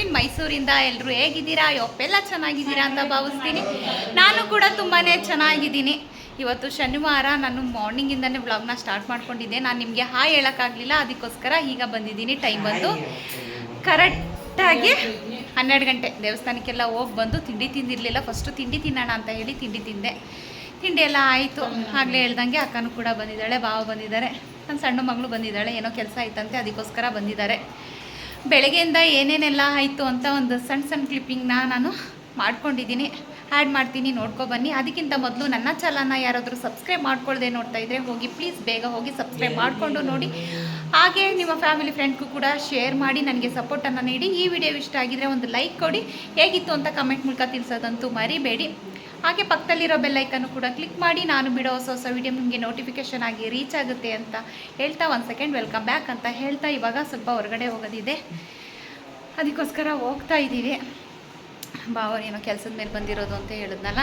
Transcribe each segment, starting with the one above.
ನವೀನ್ ಮೈಸೂರಿಂದ ಎಲ್ಲರೂ ಹೇಗಿದ್ದೀರಾ? ಒಪ್ಪೆಲ್ಲ ಚೆನ್ನಾಗಿದ್ದೀರಾ ಅಂತ ಭಾವಿಸ್ತೀನಿ. ನಾನು ಕೂಡ ತುಂಬಾ ಚೆನ್ನಾಗಿದ್ದೀನಿ. ಇವತ್ತು ಶನಿವಾರ ನಾನು ಮಾರ್ನಿಂಗಿಂದನೇ ವ್ಲಾಗ್ನ ಸ್ಟಾರ್ಟ್ ಮಾಡ್ಕೊಂಡಿದ್ದೆ. ನಾನು ನಿಮಗೆ ಹಾಯ್ ಹೇಳೋಕ್ಕಾಗಲಿಲ್ಲ, ಅದಕ್ಕೋಸ್ಕರ ಈಗ ಬಂದಿದ್ದೀನಿ ಟೈಮ್ ಬಂದು. ಕರೆಕ್ಟಾಗಿ ಹನ್ನೆರಡು ಗಂಟೆ ದೇವಸ್ಥಾನಕ್ಕೆಲ್ಲ ಹೋಗಿ ಬಂದು ತಿಂಡಿ ತಿಂದಿರಲಿಲ್ಲ. ಫಸ್ಟು ತಿಂಡಿ ತಿನ್ನೋಣ ಅಂತ ಹೇಳಿ ತಿಂಡಿ ತಿಂದೆ. ತಿಂಡಿ ಎಲ್ಲ ಆಯಿತು. ಆಗಲೇ ಹೇಳ್ದಂಗೆ ಅಕ್ಕನೂ ಕೂಡ ಬಂದಿದ್ದಾಳೆ ಬಾವು ಬಂದಿದ್ದಾರೆ. ನನ್ನ ಸಣ್ಣ ಮಗಳು ಬಂದಿದ್ದಾಳೆ. ಏನೋ ಕೆಲಸ ಆಯ್ತಂತೆ, ಅದಕ್ಕೋಸ್ಕರ ಬಂದಿದ್ದಾರೆ. ಬೆಳಗ್ಗೆಯಿಂದ ಏನೇನೆಲ್ಲ ಆಯಿತು ಅಂತ ಒಂದು ಸಣ್ಣ ಸಣ್ಣ ಕ್ಲಿಪ್ಪಿಂಗ್ನ ನಾನು ಮಾಡ್ಕೊಂಡಿದ್ದೀನಿ. ಆ್ಯಡ್ ಮಾಡ್ತೀನಿ, ನೋಡ್ಕೊ ಬನ್ನಿ. ಅದಕ್ಕಿಂತ ಮೊದಲು ನನ್ನ ಚಾನಲ್ನ ಯಾರಾದರೂ ಸಬ್ಸ್ಕ್ರೈಬ್ ಮಾಡ್ಕೊಳ್ಳದೆ ನೋಡ್ತಾ ಇದ್ದರೆ ಹೋಗಿ ಪ್ಲೀಸ್ ಬೇಗ ಹೋಗಿ ಸಬ್ಸ್ಕ್ರೈಬ್ ಮಾಡಿಕೊಂಡು ನೋಡಿ. ಹಾಗೆ ನಿಮ್ಮ ಫ್ಯಾಮಿಲಿ ಫ್ರೆಂಡ್ಗೂ ಕೂಡ ಶೇರ್ ಮಾಡಿ, ನನಗೆ ಸಪೋರ್ಟನ್ನು ನೀಡಿ. ಈ ವಿಡಿಯೋ ಇಷ್ಟ ಆಗಿದರೆ ಒಂದು ಲೈಕ್ ಕೊಡಿ. ಹೇಗಿತ್ತು ಅಂತ ಕಮೆಂಟ್ ಮೂಲಕ ತಿಳಿಸೋದಂತೂ ಮರಿಬೇಡಿ. ಹಾಗೆ ಪಕ್ಕದಲ್ಲಿರೋ ಬೆಲ್ಲೈಕನ್ನು ಕೂಡ ಕ್ಲಿಕ್ ಮಾಡಿ ನಾನು ಬಿಡೋ ಹೊಸ ಹೊಸ ವಿಡಿಯೋ ನಿಮಗೆ ನೋಟಿಫಿಕೇಷನ್ ಆಗಿ ರೀಚ್ ಆಗುತ್ತೆ ಅಂತ ಹೇಳ್ತಾ ಒಂದು ಸೆಕೆಂಡ್ ವೆಲ್ಕಮ್ ಬ್ಯಾಕ್ ಅಂತ ಹೇಳ್ತಾ ಇವಾಗ ಸ್ವಲ್ಪ ಹೊರಗಡೆ ಹೋಗೋದಿದೆ. ಅದಕ್ಕೋಸ್ಕರ ಹೋಗ್ತಾ ಇದ್ದೀವಿ. ಬಾವ ಏನೋ ಕೆಲಸದ ಮೇಲೆ ಬಂದಿರೋದು ಅಂತ ಹೇಳಿದ್ನಲ್ಲ?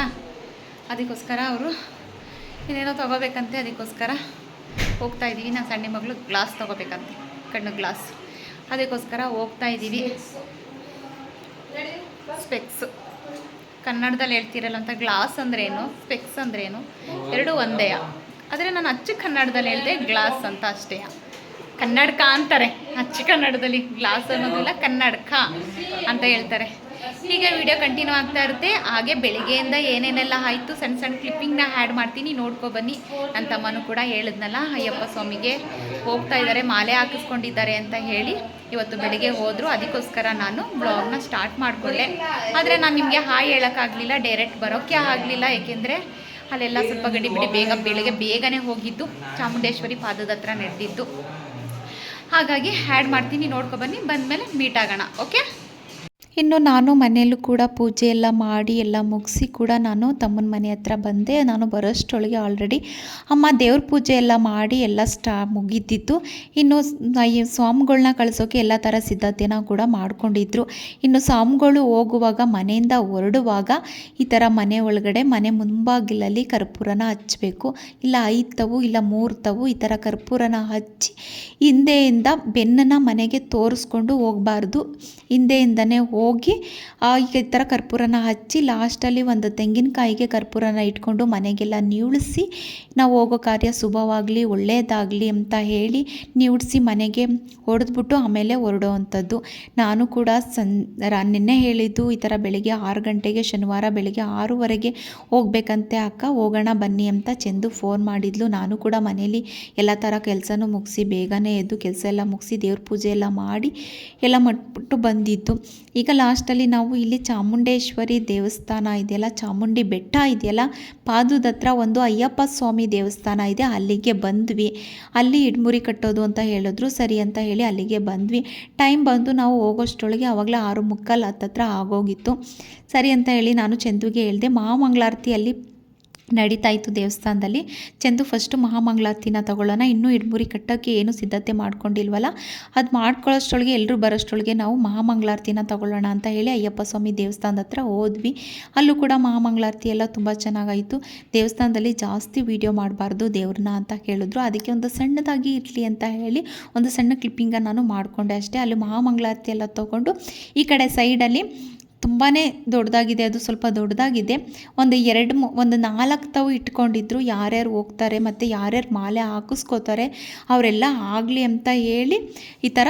ಅದಕ್ಕೋಸ್ಕರ ಅವರು ಇನ್ನೇನೋ ತೊಗೋಬೇಕಂತೆ, ಅದಕ್ಕೋಸ್ಕರ ಹೋಗ್ತಾ ಇದ್ದೀವಿ. ನಾನು ಸಣ್ಣ ಮಗಳು ಗ್ಲಾಸ್ ತೊಗೋಬೇಕಂತೆ, ಕಣ್ಣು ಗ್ಲಾಸ್ ಅದಕ್ಕೋಸ್ಕರ ಹೋಗ್ತಾ ಇದ್ದೀವಿ. ಸ್ಪೆಕ್ಸ್ ಕನ್ನಡದಲ್ಲಿ ಹೇಳ್ತಿರಲ್ಲ ಅಂತ, ಗ್ಲಾಸ್ ಅಂದ್ರೇನು, ಸ್ಪೆಕ್ಸ್ ಅಂದ್ರೇನು, ಎರಡು ಒಂದೇ ಆದರೆ ನಾನು ಅಚ್ಚು ಕನ್ನಡದಲ್ಲಿ ಹೇಳಿದೆ ಗ್ಲಾಸ್ ಅಂತ ಅಷ್ಟೇ ಕನ್ನಡಕ ಅಂತಾರೆ, ಅಚ್ಚು ಕನ್ನಡದಲ್ಲಿ ಗ್ಲಾಸ್ ಅನ್ನೋದಿಲ್ಲ, ಕನ್ನಡಕ ಅಂತ ಹೇಳ್ತಾರೆ. ಹೀಗೆ ವಿಡಿಯೋ ಕಂಟಿನ್ಯೂ ಆಗ್ತಾ ಇರುತ್ತೆ. ಹಾಗೆ ಬೆಳಿಗ್ಗೆಯಿಂದ ಏನೇನೆಲ್ಲ ಆಯಿತು, ಸಣ್ಣ ಸಣ್ಣ ಕ್ಲಿಪ್ಪಿಂಗ್ನ ಆ್ಯಡ್ ಮಾಡ್ತೀನಿ, ನೋಡ್ಕೊ ಬನ್ನಿ. ನನ್ನ ತಮ್ಮನೂ ಕೂಡ ಹೇಳಿದ್ನಲ್ಲ, ಅಯ್ಯಪ್ಪ ಸ್ವಾಮಿಗೆ ಹೋಗ್ತಾ ಇದ್ದಾರೆ ಮಾಲೆ ಹಾಕಿಸ್ಕೊಂಡಿದ್ದಾರೆ ಅಂತ ಹೇಳಿ. ಇವತ್ತು ಬೆಳಿಗ್ಗೆ ಹೋದರು, ಅದಕ್ಕೋಸ್ಕರ ನಾನು ಬ್ಲಾಗ್ನ ಸ್ಟಾರ್ಟ್ ಮಾಡಿಕೊಂಡೆ. ಆದರೆ ನಾನು ನಿಮಗೆ ಹಾಯ್ ಹೇಳೋಕ್ಕಾಗಲಿಲ್ಲ ಡೈರೆಕ್ಟ್ ಬರೋಕ್ಕೆ ಆಗಲಿಲ್ಲ. ಏಕೆಂದರೆ ಅಲ್ಲೆಲ್ಲ ಸ್ವಲ್ಪ ಗಡಿ ಬಿಡಿ, ಬೇಗ ಬೆಳಿಗ್ಗೆ ಬೇಗನೆ ಹೋಗಿದ್ದು, ಚಾಮುಂಡೇಶ್ವರಿ ಪಾದದ ಹತ್ರ ನಡೆದಿದ್ದು. ಹಾಗಾಗಿ ಆ್ಯಡ್ ಮಾಡ್ತೀನಿ, ನೋಡ್ಕೊ ಬನ್ನಿ. ಬಂದಮೇಲೆ ಮೀಟ್ ಆಗೋಣ ಓಕೆ ಇನ್ನು ನಾನು ಮನೆಯಲ್ಲೂ ಕೂಡ ಪೂಜೆ ಎಲ್ಲ ಮಾಡಿ ಎಲ್ಲ ಮುಗಿಸಿ ಕೂಡ ನಾನು ತಮ್ಮನ ಮನೆ ಹತ್ರ ಬಂದೆ. ನಾನು ಬರೋಷ್ಟೊಳಗೆ ಆಲ್ರೆಡಿ ಅಮ್ಮ ದೇವ್ರ ಪೂಜೆ ಎಲ್ಲ ಮಾಡಿ ಎಲ್ಲ ಸ್ಟಾ ಮುಗಿದ್ದಿತ್ತು ಇನ್ನು ಸ್ವಾಮಿಗಳನ್ನ ಕಳಿಸೋಕೆ ಎಲ್ಲ ಥರ ಸಿದ್ಧತೆನ ಕೂಡ ಮಾಡಿಕೊಂಡಿದ್ರು. ಇನ್ನು ಸ್ವಾಮಿಗಳು ಹೋಗುವಾಗ ಮನೆಯಿಂದ ಹೊರಡುವಾಗ ಈ ಥರ ಮನೆ ಒಳಗಡೆ ಮನೆ ಮುಂಬಾಗಿಲಲ್ಲಿ ಕರ್ಪೂರನ ಹಚ್ಚಬೇಕು. ಇಲ್ಲ ಐದು ತವು ಇಲ್ಲ ಮೂರು ತವು ಈ ಥರ ಕರ್ಪೂರನ ಹಚ್ಚಿ ಹಿಂದೆಯಿಂದ ಬೆನ್ನನ್ನು ಮನೆಗೆ ತೋರಿಸ್ಕೊಂಡು ಹೋಗಬಾರ್ದು. ಹಿಂದೆಯಿಂದನೇ ಹೋಗಿ ಆ, ಈಗ ಈ ಥರ ಕರ್ಪೂರನ ಹಚ್ಚಿ ಲಾಸ್ಟಲ್ಲಿ ಒಂದು ತೆಂಗಿನಕಾಯಿಗೆ ಕರ್ಪೂರನ ಇಟ್ಕೊಂಡು ಮನೆಗೆಲ್ಲ ನೀಳಿಸಿ ನಾವು ಹೋಗೋ ಕಾರ್ಯ ಶುಭವಾಗಲಿ ಒಳ್ಳೆಯದಾಗಲಿ ಅಂತ ಹೇಳಿ ನೀಡಿಸಿ ಮನೆಗೆ ಹೊಡೆದ್ಬಿಟ್ಟು ಆಮೇಲೆ ಹೊರಡೋ ಅಂಥದ್ದು ನಾನು ಕೂಡ ಸನ್ ನಿನ್ನೆ ಹೇಳಿದ್ದು ಈ ಥರ ಬೆಳಿಗ್ಗೆ ಆರು ಗಂಟೆಗೆ ಶನಿವಾರ ಬೆಳಿಗ್ಗೆ ಆರೂವರೆಗೆ ಹೋಗ್ಬೇಕಂತೆ ಅಕ್ಕ ಹೋಗೋಣ ಬನ್ನಿ ಅಂತ ಚೆಂದು ಫೋನ್ ಮಾಡಿದ್ಲು. ನಾನು ಕೂಡ ಮನೇಲಿ ಎಲ್ಲ ಥರ ಕೆಲಸನೂ ಮುಗಿಸಿ ಬೇಗನೆ ಎದ್ದು ಕೆಲಸ ಎಲ್ಲ ಮುಗಿಸಿ ದೇವ್ರ ಪೂಜೆ ಎಲ್ಲ ಮಾಡಿ ಎಲ್ಲ ಮಟ್ಬಿಟ್ಟು ಬಂದಿದ್ದು. ಈಗ ಲಾಸ್ಟಲ್ಲಿ ನಾವು ಇಲ್ಲಿ ಚಾಮುಂಡೇಶ್ವರಿ ದೇವಸ್ಥಾನ ಇದೆಯಲ್ಲ, ಚಾಮುಂಡಿ ಬೆಟ್ಟ ಇದೆಯಲ್ಲ ಪಾದದ ಒಂದು ಅಯ್ಯಪ್ಪ ಸ್ವಾಮಿ ದೇವಸ್ಥಾನ ಇದೆ, ಅಲ್ಲಿಗೆ ಬಂದ್ವಿ. ಅಲ್ಲಿ ಇಡ್ಮುರಿ ಕಟ್ಟೋದು ಅಂತ ಹೇಳಿದ್ರು, ಸರಿ ಅಂತ ಹೇಳಿ ಅಲ್ಲಿಗೆ ಬಂದ್ವಿ. ಟೈಮ್ ಬಂದು ನಾವು ಹೋಗೋಷ್ಟೊಳಗೆ ಆವಾಗಲೇ ಆರು ಮುಕ್ಕಾಲು ಹತ್ತತ್ರ ಆಗೋಗಿತ್ತು. ಸರಿ ಅಂತ ಹೇಳಿ ನಾನು ಚಂದುಗೆ ಹೇಳಿದೆ, ಮಹಾಮಂಗಳಾರತಿ ಅಲ್ಲಿ ನಡೀತಾ ಇತ್ತು ದೇವಸ್ಥಾನದಲ್ಲಿ. ಚಂದು ಫಸ್ಟು ಮಹಾಮಂಗಳಾರತಿನ ತಗೊಳ್ಳೋಣ. ಇನ್ನೂ ಇಡ್ಮುರಿ ಕಟ್ಟೋಕ್ಕೆ ಏನು ಸಿದ್ಧತೆ ಮಾಡ್ಕೊಂಡಿಲ್ವಲ್ಲ? ಅದು ಮಾಡ್ಕೊಳ್ಳೋಷ್ಟೊಳಗೆ ಎಲ್ಲರೂ ಬರೋಷ್ಟೊಳಗೆ ನಾವು ಮಹಾಮಂಗಳಾರತಿನ ತಗೊಳ್ಳೋಣ ಅಂತ ಹೇಳಿ ಅಯ್ಯಪ್ಪ ಸ್ವಾಮಿ ದೇವಸ್ಥಾನದ ಹತ್ರ ಹೋದ್ವಿ. ಅಲ್ಲೂ ಕೂಡ ಮಹಾಮಂಗಳಾರತಿ ಎಲ್ಲ ತುಂಬ ಚೆನ್ನಾಗಾಯಿತು. ದೇವಸ್ಥಾನದಲ್ಲಿ ಜಾಸ್ತಿ ವೀಡಿಯೋ ಮಾಡಬಾರ್ದು ದೇವ್ರನ್ನ ಅಂತ ಹೇಳಿದ್ರು ಅದಕ್ಕೆ ಒಂದು ಸಣ್ಣದಾಗಿ ಇರಲಿ ಅಂತ ಹೇಳಿ ಒಂದು ಸಣ್ಣ ಕ್ಲಿಪ್ಪಿಂಗನ್ನು ನಾನು ಮಾಡಿಕೊಂಡೆ ಅಷ್ಟೇ. ಅಲ್ಲಿ ಮಹಾಮಂಗಳಾರತಿ ಎಲ್ಲ ತೊಗೊಂಡು ಈ ಕಡೆ ಸೈಡಲ್ಲಿ ತುಂಬಾ ದೊಡ್ಡದಾಗಿದೆ, ಅದು ಸ್ವಲ್ಪ ದೊಡ್ಡದಾಗಿದೆ. ಒಂದು ಎರಡು ಒಂದು ನಾಲ್ಕು ತಾವು ಇಟ್ಕೊಂಡಿದ್ರು, ಯಾರ್ಯಾರು ಹೋಗ್ತಾರೆ ಮತ್ತು ಯಾರ್ಯಾರು ಮಾಲೆ ಹಾಕಿಸ್ಕೋತಾರೆ, ಅವರೆಲ್ಲ ಆಗಲಿ ಅಂತ ಹೇಳಿ ಈ ಥರ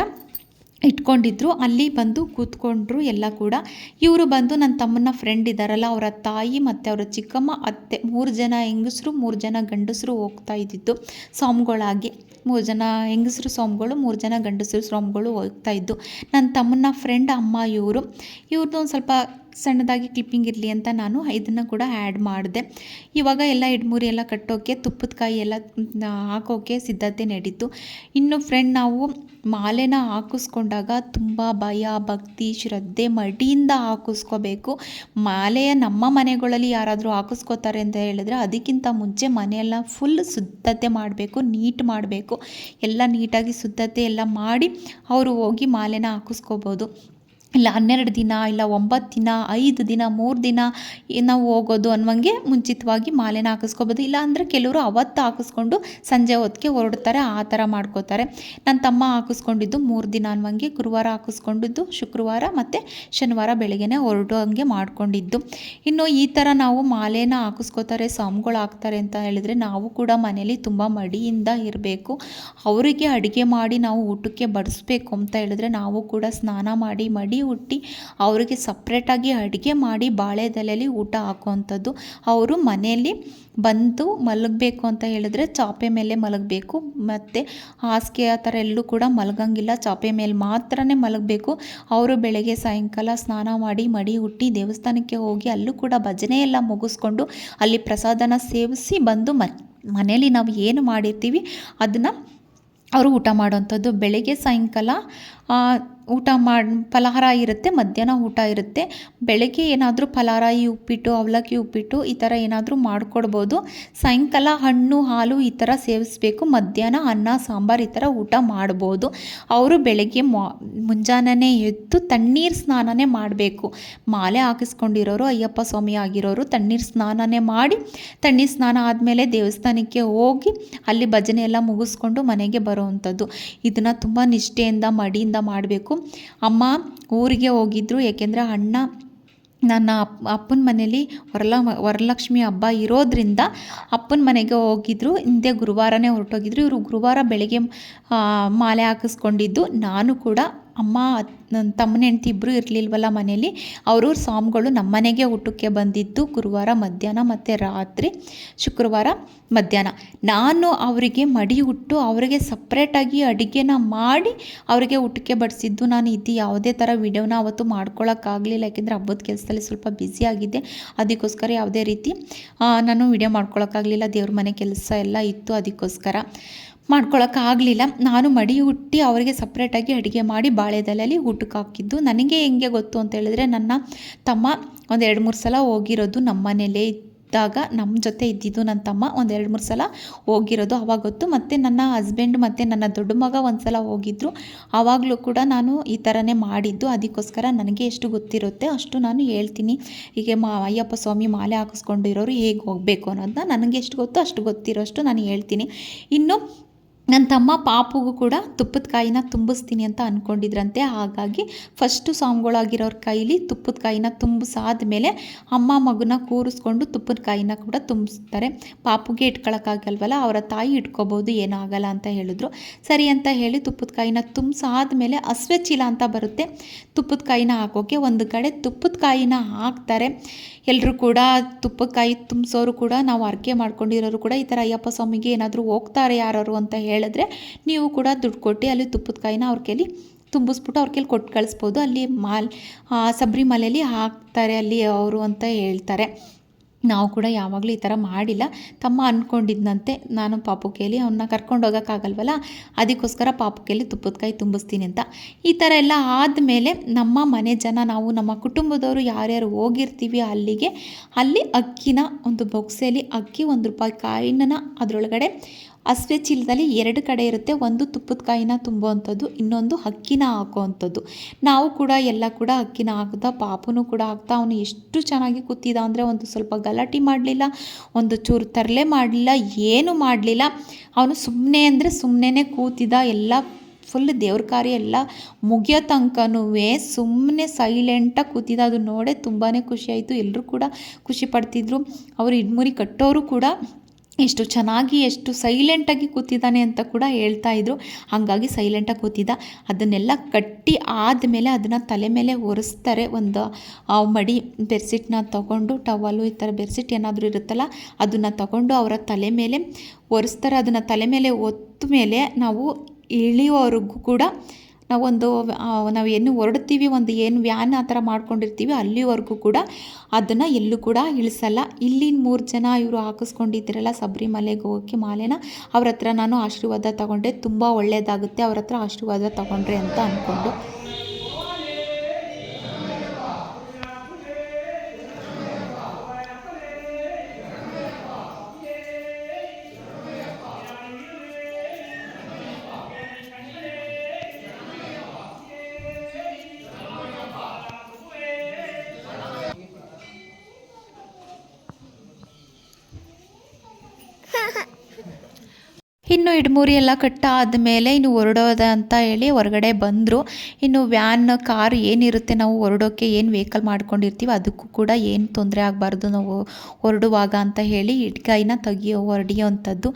ಇಟ್ಕೊಂಡಿದ್ರು, ಅಲ್ಲಿ ಬಂದು ಕೂತ್ಕೊಂಡ್ರು ಎಲ್ಲ ಕೂಡ. ಇವರು ಬಂದು ನನ್ನ ತಮ್ಮನ ಫ್ರೆಂಡ್ ಇದ್ದಾರಲ್ಲ ಅವರ ತಾಯಿ ಮತ್ತು ಅವರ ಚಿಕ್ಕಮ್ಮ, ಅತ್ತೆ ಮೂರು ಜನ ಹೆಂಗಸರು, ಮೂರು ಜನ ಗಂಡಸರು ಹೋಗ್ತಾ ಇದ್ದಿದ್ದು ಸ್ವಾಮಿಗಳಾಗಿ. ಮೂರು ಜನ ಹೆಂಗಸರು ಸ್ವಾಮಿಗಳು, ಮೂರು ಜನ ಗಂಡಸರು ಸ್ವಾಮಿಗಳು ಹೋಗ್ತಾ ಇದ್ದು. ನನ್ನ ತಮ್ಮನ ಫ್ರೆಂಡ್ ಅಮ್ಮ ಇವರು. ಇವ್ರದ್ದು ಒಂದು ಸ್ವಲ್ಪ ಸಣ್ಣದಾಗಿ ಕ್ಲಿಪ್ಪಿಂಗ್ ಇರಲಿ ಅಂತ ನಾನು ಇದನ್ನು ಕೂಡ ಆ್ಯಡ್ ಮಾಡಿದೆ. ಇವಾಗ ಎಲ್ಲ ಎಡ್ಮೂರಿ ಎಲ್ಲ ಕಟ್ಟೋಕ್ಕೆ ತುಪ್ಪದ ಕಾಯಿ ಎಲ್ಲ ಹಾಕೋಕ್ಕೆ ಸಿದ್ಧತೆ ನಡೀತು. ಇನ್ನು ಫ್ರೆಂಡ್ ನಾವು ಮಾಲೆನ ಹಾಕಿಸ್ಕೊಂಡಾಗ ತುಂಬ ಭಯ, ಭಕ್ತಿ, ಶ್ರದ್ಧೆ ಮಡಿಯಿಂದ ಹಾಕಿಸ್ಕೋಬೇಕು. ಮಾಲೆಯ ನಮ್ಮ ಮನೆಗಳಲ್ಲಿ ಯಾರಾದರೂ ಹಾಕಿಸ್ಕೋತಾರೆ ಅಂತ ಹೇಳಿದ್ರೆ ಅದಕ್ಕಿಂತ ಮುಂಚೆ ಮನೆಯೆಲ್ಲ ಫುಲ್ ಶುದ್ಧತೆ ಮಾಡಬೇಕು ನೀಟ್ ಮಾಡಬೇಕು. ಎಲ್ಲ ನೀಟಾಗಿ ಶುದ್ಧತೆ ಎಲ್ಲ ಮಾಡಿ ಅವರು ಹೋಗಿ ಮಾಲೆನ ಹಾಕಿಸ್ಕೋಬೋದು. ಇಲ್ಲ ಹನ್ನೆರಡು ದಿನ, ಇಲ್ಲ ಒಂಬತ್ತು ದಿನ, ಐದು ದಿನ, ಮೂರು ದಿನ ನಾವು ಹೋಗೋದು ಅನ್ನುವಂಗೆ ಮುಂಚಿತವಾಗಿ ಮಾಲೆನ ಹಾಕಿಸ್ಕೋಬೋದು. ಇಲ್ಲ ಅಂದರೆ ಕೆಲವರು ಅವತ್ತು ಹಾಕಿಸ್ಕೊಂಡು ಸಂಜೆ ಹೊತ್ತಿಗೆ ಹೊರಡ್ತಾರೆ, ಆ ಥರ ಮಾಡ್ಕೋತಾರೆ. ನನ್ನ ತಮ್ಮ ಹಾಕಿಸ್ಕೊಂಡಿದ್ದು ಮೂರು ದಿನ ಅನ್ನುವಂಗೆ ಗುರುವಾರ ಹಾಕಿಸ್ಕೊಂಡಿದ್ದು, ಶುಕ್ರವಾರ ಮತ್ತು ಶನಿವಾರ ಬೆಳಗ್ಗೆನೇ ಹೊರಡೋ ಹಂಗೆ ಮಾಡ್ಕೊಂಡಿದ್ದು. ಇನ್ನು ಈ ಥರ ನಾವು ಮಾಲೆನ ಹಾಕಿಸ್ಕೋತಾರೆ, ಸ್ವಾಮಿಗಳು ಹಾಕ್ತಾರೆ ಅಂತ ಹೇಳಿದರೆ ನಾವು ಕೂಡ ಮನೇಲಿ ತುಂಬ ಮಡಿಯಿಂದ ಇರಬೇಕು. ಅವರಿಗೆ ಅಡುಗೆ ಮಾಡಿ ನಾವು ಊಟಕ್ಕೆ ಬಡಿಸ್ಬೇಕು ಅಂತ ಹೇಳಿದ್ರೆ ನಾವು ಕೂಡ ಸ್ನಾನ ಮಾಡಿ ಮಡಿ ಹುಟ್ಟಿ ಅವರಿಗೆ ಸಪ್ರೇಟಾಗಿ ಅಡುಗೆ ಮಾಡಿ ಬಾಳೆದೆಲೆಯಲ್ಲಿ ಊಟ ಹಾಕುವಂಥದ್ದು. ಅವರು ಮನೆಯಲ್ಲಿ ಬಂದು ಮಲಗಬೇಕು ಅಂತ ಹೇಳಿದ್ರೆ ಚಾಪೆ ಮೇಲೆ ಮಲಗಬೇಕು. ಮತ್ತು ಹಾಸಿಗೆ ಆ ಥರ ಎಲ್ಲೂ ಕೂಡ ಮಲಗಂಗಿಲ್ಲ. ಚಾಪೆ ಮೇಲೆ ಮಾತ್ರ ಮಲಗಬೇಕು. ಅವರು ಬೆಳಗ್ಗೆ, ಸಾಯಂಕಾಲ ಸ್ನಾನ ಮಾಡಿ ಮಡಿ ಹುಟ್ಟಿ ದೇವಸ್ಥಾನಕ್ಕೆ ಹೋಗಿ ಅಲ್ಲೂ ಕೂಡ ಭಜನೆ ಎಲ್ಲ ಮುಗಿಸ್ಕೊಂಡು ಅಲ್ಲಿ ಪ್ರಸಾದನ ಸೇವಿಸಿ ಬಂದು ಮನೆಯಲ್ಲಿ ನಾವು ಏನು ಮಾಡಿರ್ತೀವಿ, ಅದನ್ನು ಅವರು ಊಟ ಮಾಡುವಂಥದ್ದು. ಬೆಳಗ್ಗೆ, ಸಾಯಂಕಾಲ ಊಟ ಮಾಡಿ, ಫಲಹಾರ ಇರುತ್ತೆ, ಮಧ್ಯಾಹ್ನ ಊಟ ಇರುತ್ತೆ. ಬೆಳಗ್ಗೆ ಏನಾದರೂ ಫಲಹಾರ ಉಪ್ಪಿಟ್ಟು, ಅವಲಕ್ಕಿ ಉಪ್ಪಿಟ್ಟು ಈ ಥರ ಏನಾದರೂ ಮಾಡಿಕೊಡ್ಬೋದು. ಸಾಯಂಕಾಲ ಹಣ್ಣು, ಹಾಲು ಈ ಥರ ಸೇವಿಸಬೇಕು. ಮಧ್ಯಾಹ್ನ ಅನ್ನ, ಸಾಂಬಾರು ಈ ಥರ ಊಟ ಮಾಡ್ಬೋದು. ಅವರು ಬೆಳಗ್ಗೆ ಮುಂಜಾನೆ ಎದ್ದು ತಣ್ಣೀರು ಸ್ನಾನನೇ ಮಾಡಬೇಕು. ಮಾಲೆ ಹಾಕಿಸ್ಕೊಂಡಿರೋರು, ಅಯ್ಯಪ್ಪ ಸ್ವಾಮಿ ಆಗಿರೋರು ತಣ್ಣೀರು ಸ್ನಾನನೇ ಮಾಡಿ, ತಣ್ಣೀರು ಸ್ನಾನ ಆದಮೇಲೆ ದೇವಸ್ಥಾನಕ್ಕೆ ಹೋಗಿ ಅಲ್ಲಿ ಭಜನೆ ಎಲ್ಲ ಮುಗಿಸ್ಕೊಂಡು ಮನೆಗೆ ಬರೋವಂಥದ್ದು. ಇದನ್ನು ತುಂಬ ನಿಷ್ಠೆಯಿಂದ ಮಡಿಯಿಂದ ಮಾಡಬೇಕು. ಅಮ್ಮ ಊರಿಗೆ ಹೋಗಿದ್ರು, ಏಕೆಂದರೆ ಅಣ್ಣ ನನ್ನ ಅಪ್, ಅಪ್ಪನ ಮನೇಲಿ ವರಲ, ವರಲಕ್ಷ್ಮಿ ಹಬ್ಬ ಇರೋದ್ರಿಂದ ಅಪ್ಪನ ಮನೆಗೆ ಹೋಗಿದ್ರು. ಹಿಂದೆ ಗುರುವಾರನೇ ಹೊರಟೋಗಿದ್ರು. ಇವರು ಗುರುವಾರ ಬೆಳಗ್ಗೆ ಮಾಲೆ ಹಾಕಿಸ್ಕೊಂಡಿದ್ದು. ನಾನು ಕೂಡ ಅಮ್ಮ ನನ್ನ ತಮ್ಮನ ಹೆಂಡ್ತಿ ಇಬ್ಬರು ಇರಲಿಲ್ವಲ್ಲ ಮನೆಯಲ್ಲಿ ಅವರು ಸ್ವಾಮಿಗಳು ನಮ್ಮ ಮನೆಗೆ ಊಟಕ್ಕೆ ಬಂದಿದ್ದು ಗುರುವಾರ ಮಧ್ಯಾಹ್ನ ಮತ್ತು ರಾತ್ರಿ ಶುಕ್ರವಾರ ಮಧ್ಯಾಹ್ನ. ನಾನು ಅವರಿಗೆ ಮಡಿ ಹುಟ್ಟು ಅವರಿಗೆ ಸಪ್ರೇಟಾಗಿ ಅಡುಗೆನ ಮಾಡಿ ಅವರಿಗೆ ಊಟಕ್ಕೆ ಬಡಿಸಿದ್ದು. ನಾನು ಇದು ಯಾವುದೇ ಥರ ವಿಡಿಯೋನ ಅವತ್ತು ಮಾಡ್ಕೊಳ್ಳೋಕ್ಕಾಗಲಿಲ್ಲ ಯಾಕೆಂದರೆ ಹಬ್ಬದ ಕೆಲಸದಲ್ಲಿ ಸ್ವಲ್ಪ ಬ್ಯುಸಿ ಆಗಿದ್ದೆ. ಅದಕ್ಕೋಸ್ಕರ ಯಾವುದೇ ರೀತಿ ನಾನು ವಿಡಿಯೋ ಮಾಡ್ಕೊಳ್ಳೋಕ್ಕಾಗಲಿಲ್ಲ ದೇವ್ರ ಮನೆ ಕೆಲಸ ಎಲ್ಲ ಇತ್ತು ಅದಕ್ಕೋಸ್ಕರ. ಮಾಡ್ಕೊಳಕ್ಕಾಗಲಿಲ್ಲ. ನಾನು ಮಡಿ ಹುಟ್ಟಿ ಅವರಿಗೆ ಸಪ್ರೇಟಾಗಿ ಅಡುಗೆ ಮಾಡಿ ಬಾಳೆದಲಲ್ಲಿ ಊಟಕ್ಕೆ ಹಾಕಿದ್ದು. ನನಗೆ ಹೆಂಗೆ ಗೊತ್ತು ಅಂತ ಹೇಳಿದ್ರೆ, ನನ್ನ ತಮ್ಮ ಒಂದು ಎರಡು ಮೂರು ಸಲ ಹೋಗಿರೋದು ನಮ್ಮ ಮನೇಲೇ ಇದ್ದಾಗ ನಮ್ಮ ಜೊತೆ ಇದ್ದಿದ್ದು ನನ್ನ ತಮ್ಮ ಒಂದು ಎರಡು ಮೂರು ಸಲ ಹೋಗಿರೋದು ಅವಾಗ ಗೊತ್ತು. ಮತ್ತು ನನ್ನ ಹಸ್ಬೆಂಡ್ ಮತ್ತು ನನ್ನ ದೊಡ್ಡ ಮಗ ಒಂದು ಸಲ ಹೋಗಿದ್ರು. ಆವಾಗಲೂ ಕೂಡ ನಾನು ಈ ಥರನೇ ಮಾಡಿದ್ದು. ಅದಕ್ಕೋಸ್ಕರ ನನಗೆ ಎಷ್ಟು ಗೊತ್ತಿರುತ್ತೆ ಅಷ್ಟು ನಾನು ಹೇಳ್ತೀನಿ. ಹೀಗೆ ಮಾ, ಅಯ್ಯಪ್ಪ ಸ್ವಾಮಿ ಮಾಲೆ ಹಾಕಿಸ್ಕೊಂಡಿರೋರು ಹೇಗೆ ಹೋಗಬೇಕು ಅನ್ನೋದನ್ನ ನನಗೆ ಎಷ್ಟು ಗೊತ್ತೋ ಅಷ್ಟು ಗೊತ್ತಿರೋಷ್ಟು ನಾನು ಹೇಳ್ತೀನಿ. ಇನ್ನು ನನ್ನ ತಮ್ಮ ಪಾಪುಗೂ ಕೂಡ ತುಪ್ಪದ ಕಾಯಿನ ತುಂಬಿಸ್ತೀನಿ ಅಂತ ಅಂದ್ಕೊಂಡಿದ್ರಂತೆ ಹಾಗಾಗಿ ಫಸ್ಟು ಸಾಮ್ಗಳಾಗಿರೋರ ಕೈಲಿ ತುಪ್ಪದ ಕಾಯಿನ ತುಂಬಿಸಾದ್ಮೇಲೆ ಅಮ್ಮ ಮಗುನ ಕೂರಿಸ್ಕೊಂಡು ತುಪ್ಪದ ಕಾಯಿನ ಕೂಡ ತುಂಬಿಸ್ತಾರೆ. ಪಾಪುಗೆ ಇಟ್ಕೊಳಕ್ಕಾಗಲ್ವಲ್ಲ, ಅವರ ತಾಯಿ ಇಟ್ಕೋಬೋದು ಏನೂ ಆಗಲ್ಲ ಅಂತ ಹೇಳಿದ್ರು. ಸರಿ ಅಂತ ಹೇಳಿ ತುಪ್ಪದ ಕಾಯಿನ ತುಂಬಿಸಾದ್ಮೇಲೆ ಹಸ್ವೆ ಚೀಲ ಅಂತ ಬರುತ್ತೆ. ತುಪ್ಪದ ಕಾಯಿನ ಹಾಕೋಕ್ಕೆ ಒಂದು ಕಡೆ ತುಪ್ಪದ ಕಾಯಿನ ಹಾಕ್ತಾರೆ. ಎಲ್ಲರೂ ಕೂಡ ತುಪ್ಪಕ್ಕಾಯಿ ತುಂಬಿಸೋರು ಕೂಡ ನಾವು ಅರ್ಕೆ ಮಾಡ್ಕೊಂಡಿರೋರು ಕೂಡ ಈ ಥರ ಅಯ್ಯಪ್ಪ ಸ್ವಾಮಿಗೆ ಏನಾದರೂ ಹೋಗ್ತಾರೆ ಯಾರು ಅಂತ ಹೇಳಿದ್ರೆ ನೀವು ಕೂಡ ದುಡ್ಡು ಕೊಟ್ಟು ಅಲ್ಲಿ ತುಪ್ಪದ ಕಾಯಿನ ಅವ್ರ ಕೈಲಿ ತುಂಬಿಸ್ಬಿಟ್ಟು ಅವ್ರ ಕೈಲಿ ಕೊಟ್ಟು ಕಳಿಸ್ಬೋದು. ಅಲ್ಲಿ ಮಾಲ್ ಶಬರಿಮಲೆಯಲ್ಲಿ ಹಾಕ್ತಾರೆ ಅಲ್ಲಿ ಅವರು ಅಂತ ಹೇಳ್ತಾರೆ. ನಾವು ಕೂಡ ಯಾವಾಗಲೂ ಈ ಥರ ಮಾಡಿಲ್ಲ. ತಮ್ಮ ಅಂದ್ಕೊಂಡಿದ್ದಂತೆ ನಾನು ಪಾಪು ಕೇಳಿ ಅವನ್ನ ಕರ್ಕೊಂಡು ಹೋಗೋಕ್ಕಾಗಲ್ವಲ್ಲ? ಅದಕ್ಕೋಸ್ಕರ ಪಾಪು ಕೇಳಿ ತುಪ್ಪದ ಕಾಯಿ ತುಂಬಿಸ್ತೀನಿ ಅಂತ. ಈ ಥರ ಎಲ್ಲ ಆದಮೇಲೆ ನಮ್ಮ ಮನೆ ಜನ ನಾವು ನಮ್ಮ ಕುಟುಂಬದವರು ಯಾರ್ಯಾರು ಹೋಗಿರ್ತೀವಿ ಅಲ್ಲಿಗೆ, ಅಲ್ಲಿ ಅಕ್ಕಿನ ಒಂದು ಬೊಗ್ಸೆಯಲ್ಲಿ ಅಕ್ಕಿ ಒಂದು ರೂಪಾಯಿ ಕಾಯಿನ ಅದರೊಳಗಡೆ ಹಸ್ವೆ ಚೀಲದಲ್ಲಿ ಎರಡು ಕಡೆ ಇರುತ್ತೆ. ಒಂದು ತುಪ್ಪದ ಕಾಯಿನ ತುಂಬುವಂಥದ್ದು, ಇನ್ನೊಂದು ಅಕ್ಕಿನ ಹಾಕುವಂಥದ್ದು. ನಾವು ಕೂಡ, ಎಲ್ಲ ಕೂಡ ಅಕ್ಕಿನ ಹಾಕ್ತಾ ಪಾಪುನು ಕೂಡ ಹಾಕ್ತಾ, ಅವನು ಎಷ್ಟು ಚೆನ್ನಾಗಿ ಕೂತಿದ್ದ ಅಂದರೆ ಒಂದು ಸ್ವಲ್ಪ ಗಲಾಟೆ ಮಾಡಲಿಲ್ಲ, ಒಂದು ಚೂರು ತರಲೆ ಮಾಡಲಿಲ್ಲ, ಏನು ಮಾಡಲಿಲ್ಲ. ಅವನು ಸುಮ್ಮನೆ ಅಂದರೆ ಸುಮ್ಮನೆ ಕೂತಿದ್ದ ಎಲ್ಲ ಫುಲ್ ದೇವ್ರ ಕಾರ್ಯ, ಎಲ್ಲ ಮುಗಿಯೋ ತನಕನೂ ಸುಮ್ಮನೆ ಸೈಲೆಂಟಾಗಿ ಕೂತಿದ್ದ ಅದು ನೋಡೇ ತುಂಬಾ ಖುಷಿಯಾಯಿತು ಎಲ್ಲರೂ ಕೂಡ ಖುಷಿ ಪಡ್ತಿದ್ರು. ಅವರು ಇಡ್ಮುರಿ ಕಟ್ಟೋರು ಕೂಡ ಎಷ್ಟು ಚೆನ್ನಾಗಿ, ಎಷ್ಟು ಸೈಲೆಂಟಾಗಿ ಕೂತಿದ್ದಾನೆ ಅಂತ ಕೂಡ ಹೇಳ್ತಾ ಇದ್ರು. ಹಾಗಾಗಿ ಸೈಲೆಂಟಾಗಿ ಕೂತಿದ್ದ. ಅದನ್ನೆಲ್ಲ ಕಟ್ಟಿ ಆದಮೇಲೆ ಅದನ್ನು ತಲೆ ಮೇಲೆ ಒರೆಸ್ತಾರೆ. ಒಂದು ಮಡಿ ಬೆರ್ಸಿಟ್ನ ತಗೊಂಡು ಟವಲು ಈ ಥರ ಬೆರ್ಸಿಟ್ ಏನಾದರೂ ಇರುತ್ತಲ್ಲ, ಅದನ್ನು ತಗೊಂಡು ಅವರ ತಲೆ ಮೇಲೆ ಒರೆಸ್ತಾರೆ. ಅದನ್ನು ತಲೆ ಮೇಲೆ ಒತ್ತ ಮೇಲೆ ನಾವು ಇಳಿಯೋವರೆಗೂ ಕೂಡ ನಾವೊಂದು ನಾವು ಏನು ಹೊರಡ್ತೀವಿ, ಒಂದು ಏನು ವ್ಯಾನ್ ಆ ಥರ ಮಾಡ್ಕೊಂಡಿರ್ತೀವಿ, ಅಲ್ಲಿವರೆಗೂ ಕೂಡ ಅದನ್ನು ಎಲ್ಲೂ ಕೂಡ ಇಳಿಸಲ್ಲ. ಇಲ್ಲಿನ ಮೂರು ಜನ ಇವರು ಹಾಕಿಸ್ಕೊಂಡಿದ್ದೀರಲ್ಲ ಶಬರಿಮಲೆಗೆ ಹೋಗೋಕ್ಕೆ ಮಾಲೆನ, ಅವ್ರ ಹತ್ರ ನಾನು ಆಶೀರ್ವಾದ ತಗೊಂಡೆ. ತುಂಬ ಒಳ್ಳೆಯದಾಗುತ್ತೆ ಅವ್ರ ಹತ್ರ ಆಶೀರ್ವಾದ ತಗೊಂಡ್ರೆ ಅಂತ ಅಂದ್ಕೊಂಡು ಇನ್ನು ಇಡ್ಮೂರಿ ಎಲ್ಲ ಕಟ್ಟಾದಮೇಲೆ ಇನ್ನು ಹೊರಡೋದ ಅಂತ ಹೇಳಿ ಹೊರಗಡೆ ಬಂದರು. ಇನ್ನು ವ್ಯಾನ್ ಕಾರ್ ಏನಿರುತ್ತೆ ನಾವು ಹೊರಡೋಕ್ಕೆ ಏನು ವೆಹಿಕಲ್ ಮಾಡ್ಕೊಂಡಿರ್ತೀವಿ ಅದಕ್ಕೂ ಕೂಡ ಏನು ತೊಂದರೆ ಆಗಬಾರ್ದು ನಾವು ಹೊರಡುವಾಗ ಅಂತ ಹೇಳಿ ಇಟ್ಕಾಯಿನ ತೆಗಿಯೋ ಹೊರಡಿಯೋವಂಥದ್ದು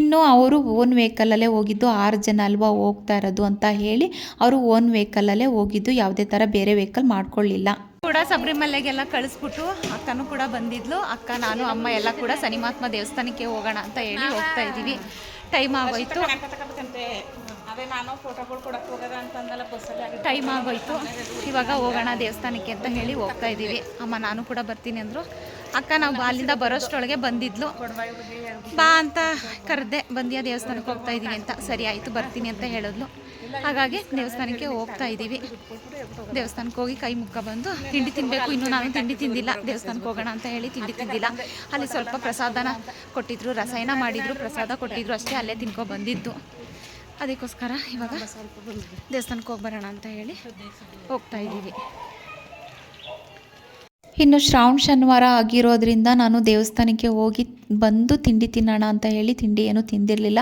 ಇನ್ನು ಅವರು ಓನ್ ವೆಹಿಕಲಲ್ಲೇ ಹೋಗಿದ್ದು, ಆರು ಜನ ಅಲ್ವಾ ಹೋಗ್ತಾ ಇರೋದು ಅಂತ ಹೇಳಿ ಅವರು ಓನ್ ವೆಹಿಕಲಲ್ಲೇ ಹೋಗಿದ್ದು, ಯಾವುದೇ ಥರ ಬೇರೆ ವೆಹಿಕಲ್ ಮಾಡ್ಕೊಳ್ಳಿಲ್ಲ. ಕೂಡ ಶಬರಿಮಲೆಗೆಲ್ಲ ಕಳಿಸ್ಬಿಟ್ಟು ಅಕ್ಕನೂ ಕೂಡ ಬಂದಿದ್ಲು. ಅಕ್ಕ, ನಾನು, ಅಮ್ಮ ಎಲ್ಲ ಕೂಡ ಸನಿಮಾತ್ಮ ದೇವಸ್ಥಾನಕ್ಕೆ ಹೋಗೋಣ ಅಂತ ಹೇಳಿ ಹೋಗ್ತಾ ಇದ್ದೀವಿ. ಟೈಮ್ ಆಗೋಯ್ತು. ಅದೇ ನಾನು ಫೋಟೋಗಳು ಕೊಡಕ್ಕೆ ಹೋಗೋದ ಅಂತಂದಲ್ಲ ಬಸ್ಸಲ್ಲಿ ಟೈಮ್ ಆಗೋಯ್ತು. ಇವಾಗ ಹೋಗೋಣ ದೇವಸ್ಥಾನಕ್ಕೆ ಅಂತ ಹೇಳಿ ಹೋಗ್ತಾ ಇದ್ದೀವಿ. ಅಮ್ಮ ನಾನು ಕೂಡ ಬರ್ತೀನಿ ಅಂದರು. ಅಕ್ಕ ನಾವು ಅಲ್ಲಿಂದ ಬರೋಷ್ಟರೊಳಗೆ ಬಂದಿದ್ಲು. ಬಾ ಅಂತ ಕರೆದೆ ಬಂದಿಯ ದೇವಸ್ಥಾನಕ್ಕೆ ಹೋಗ್ತಾ ಇದ್ದೀವಿ ಅಂತ. ಸರಿ ಆಯಿತು, ಬರ್ತೀನಿ ಅಂತ ಹೇಳಿದ್ಲು. ಹಾಗಾಗಿ ದೇವಸ್ಥಾನಕ್ಕೆ ಹೋಗ್ತಾ ಇದ್ದೀವಿ ದೇವಸ್ಥಾನಕ್ಕೆ ಹೋಗಿ ಕೈ ಮುಕ್ಕ ಬಂದು ತಿಂಡಿ ತಿನ್ನಬೇಕು ಇನ್ನೂ ನಾನು ತಿಂಡಿ ತಿಂದಿಲ್ಲ. ದೇವಸ್ಥಾನಕ್ಕೆ ಹೋಗೋಣ ಅಂತ ಹೇಳಿ ತಿಂಡಿ ತಿಂದಿಲ್ಲ. ಅಲ್ಲಿ ಸ್ವಲ್ಪ ಪ್ರಸಾದನ ಕೊಟ್ಟಿದ್ರು, ರಸಾಯನ ಮಾಡಿದ್ರು, ಪ್ರಸಾದ ಕೊಟ್ಟಿದ್ರು ಅಷ್ಟೇ ಅಲ್ಲೇ ತಿನ್ಕೊ ಬಂದಿದ್ದು. ಅದಕ್ಕೋಸ್ಕರ ಇವಾಗ ದೇವಸ್ಥಾನಕ್ಕೆ ಹೋಗಿ ಬರೋಣ ಅಂತ ಹೇಳಿ ಹೋಗ್ತಾ ಇದ್ದೀವಿ ಇನ್ನು ಶ್ರಾವಣ ಶನಿವಾರ ಆಗಿರೋದ್ರಿಂದ ನಾನು ದೇವಸ್ಥಾನಕ್ಕೆ ಹೋಗಿ ಬಂದು ತಿಂಡಿ ತಿನ್ನೋಣ ಅಂತ ಹೇಳಿ ತಿಂಡಿ ಏನೂ ತಿಂದಿರಲಿಲ್ಲ.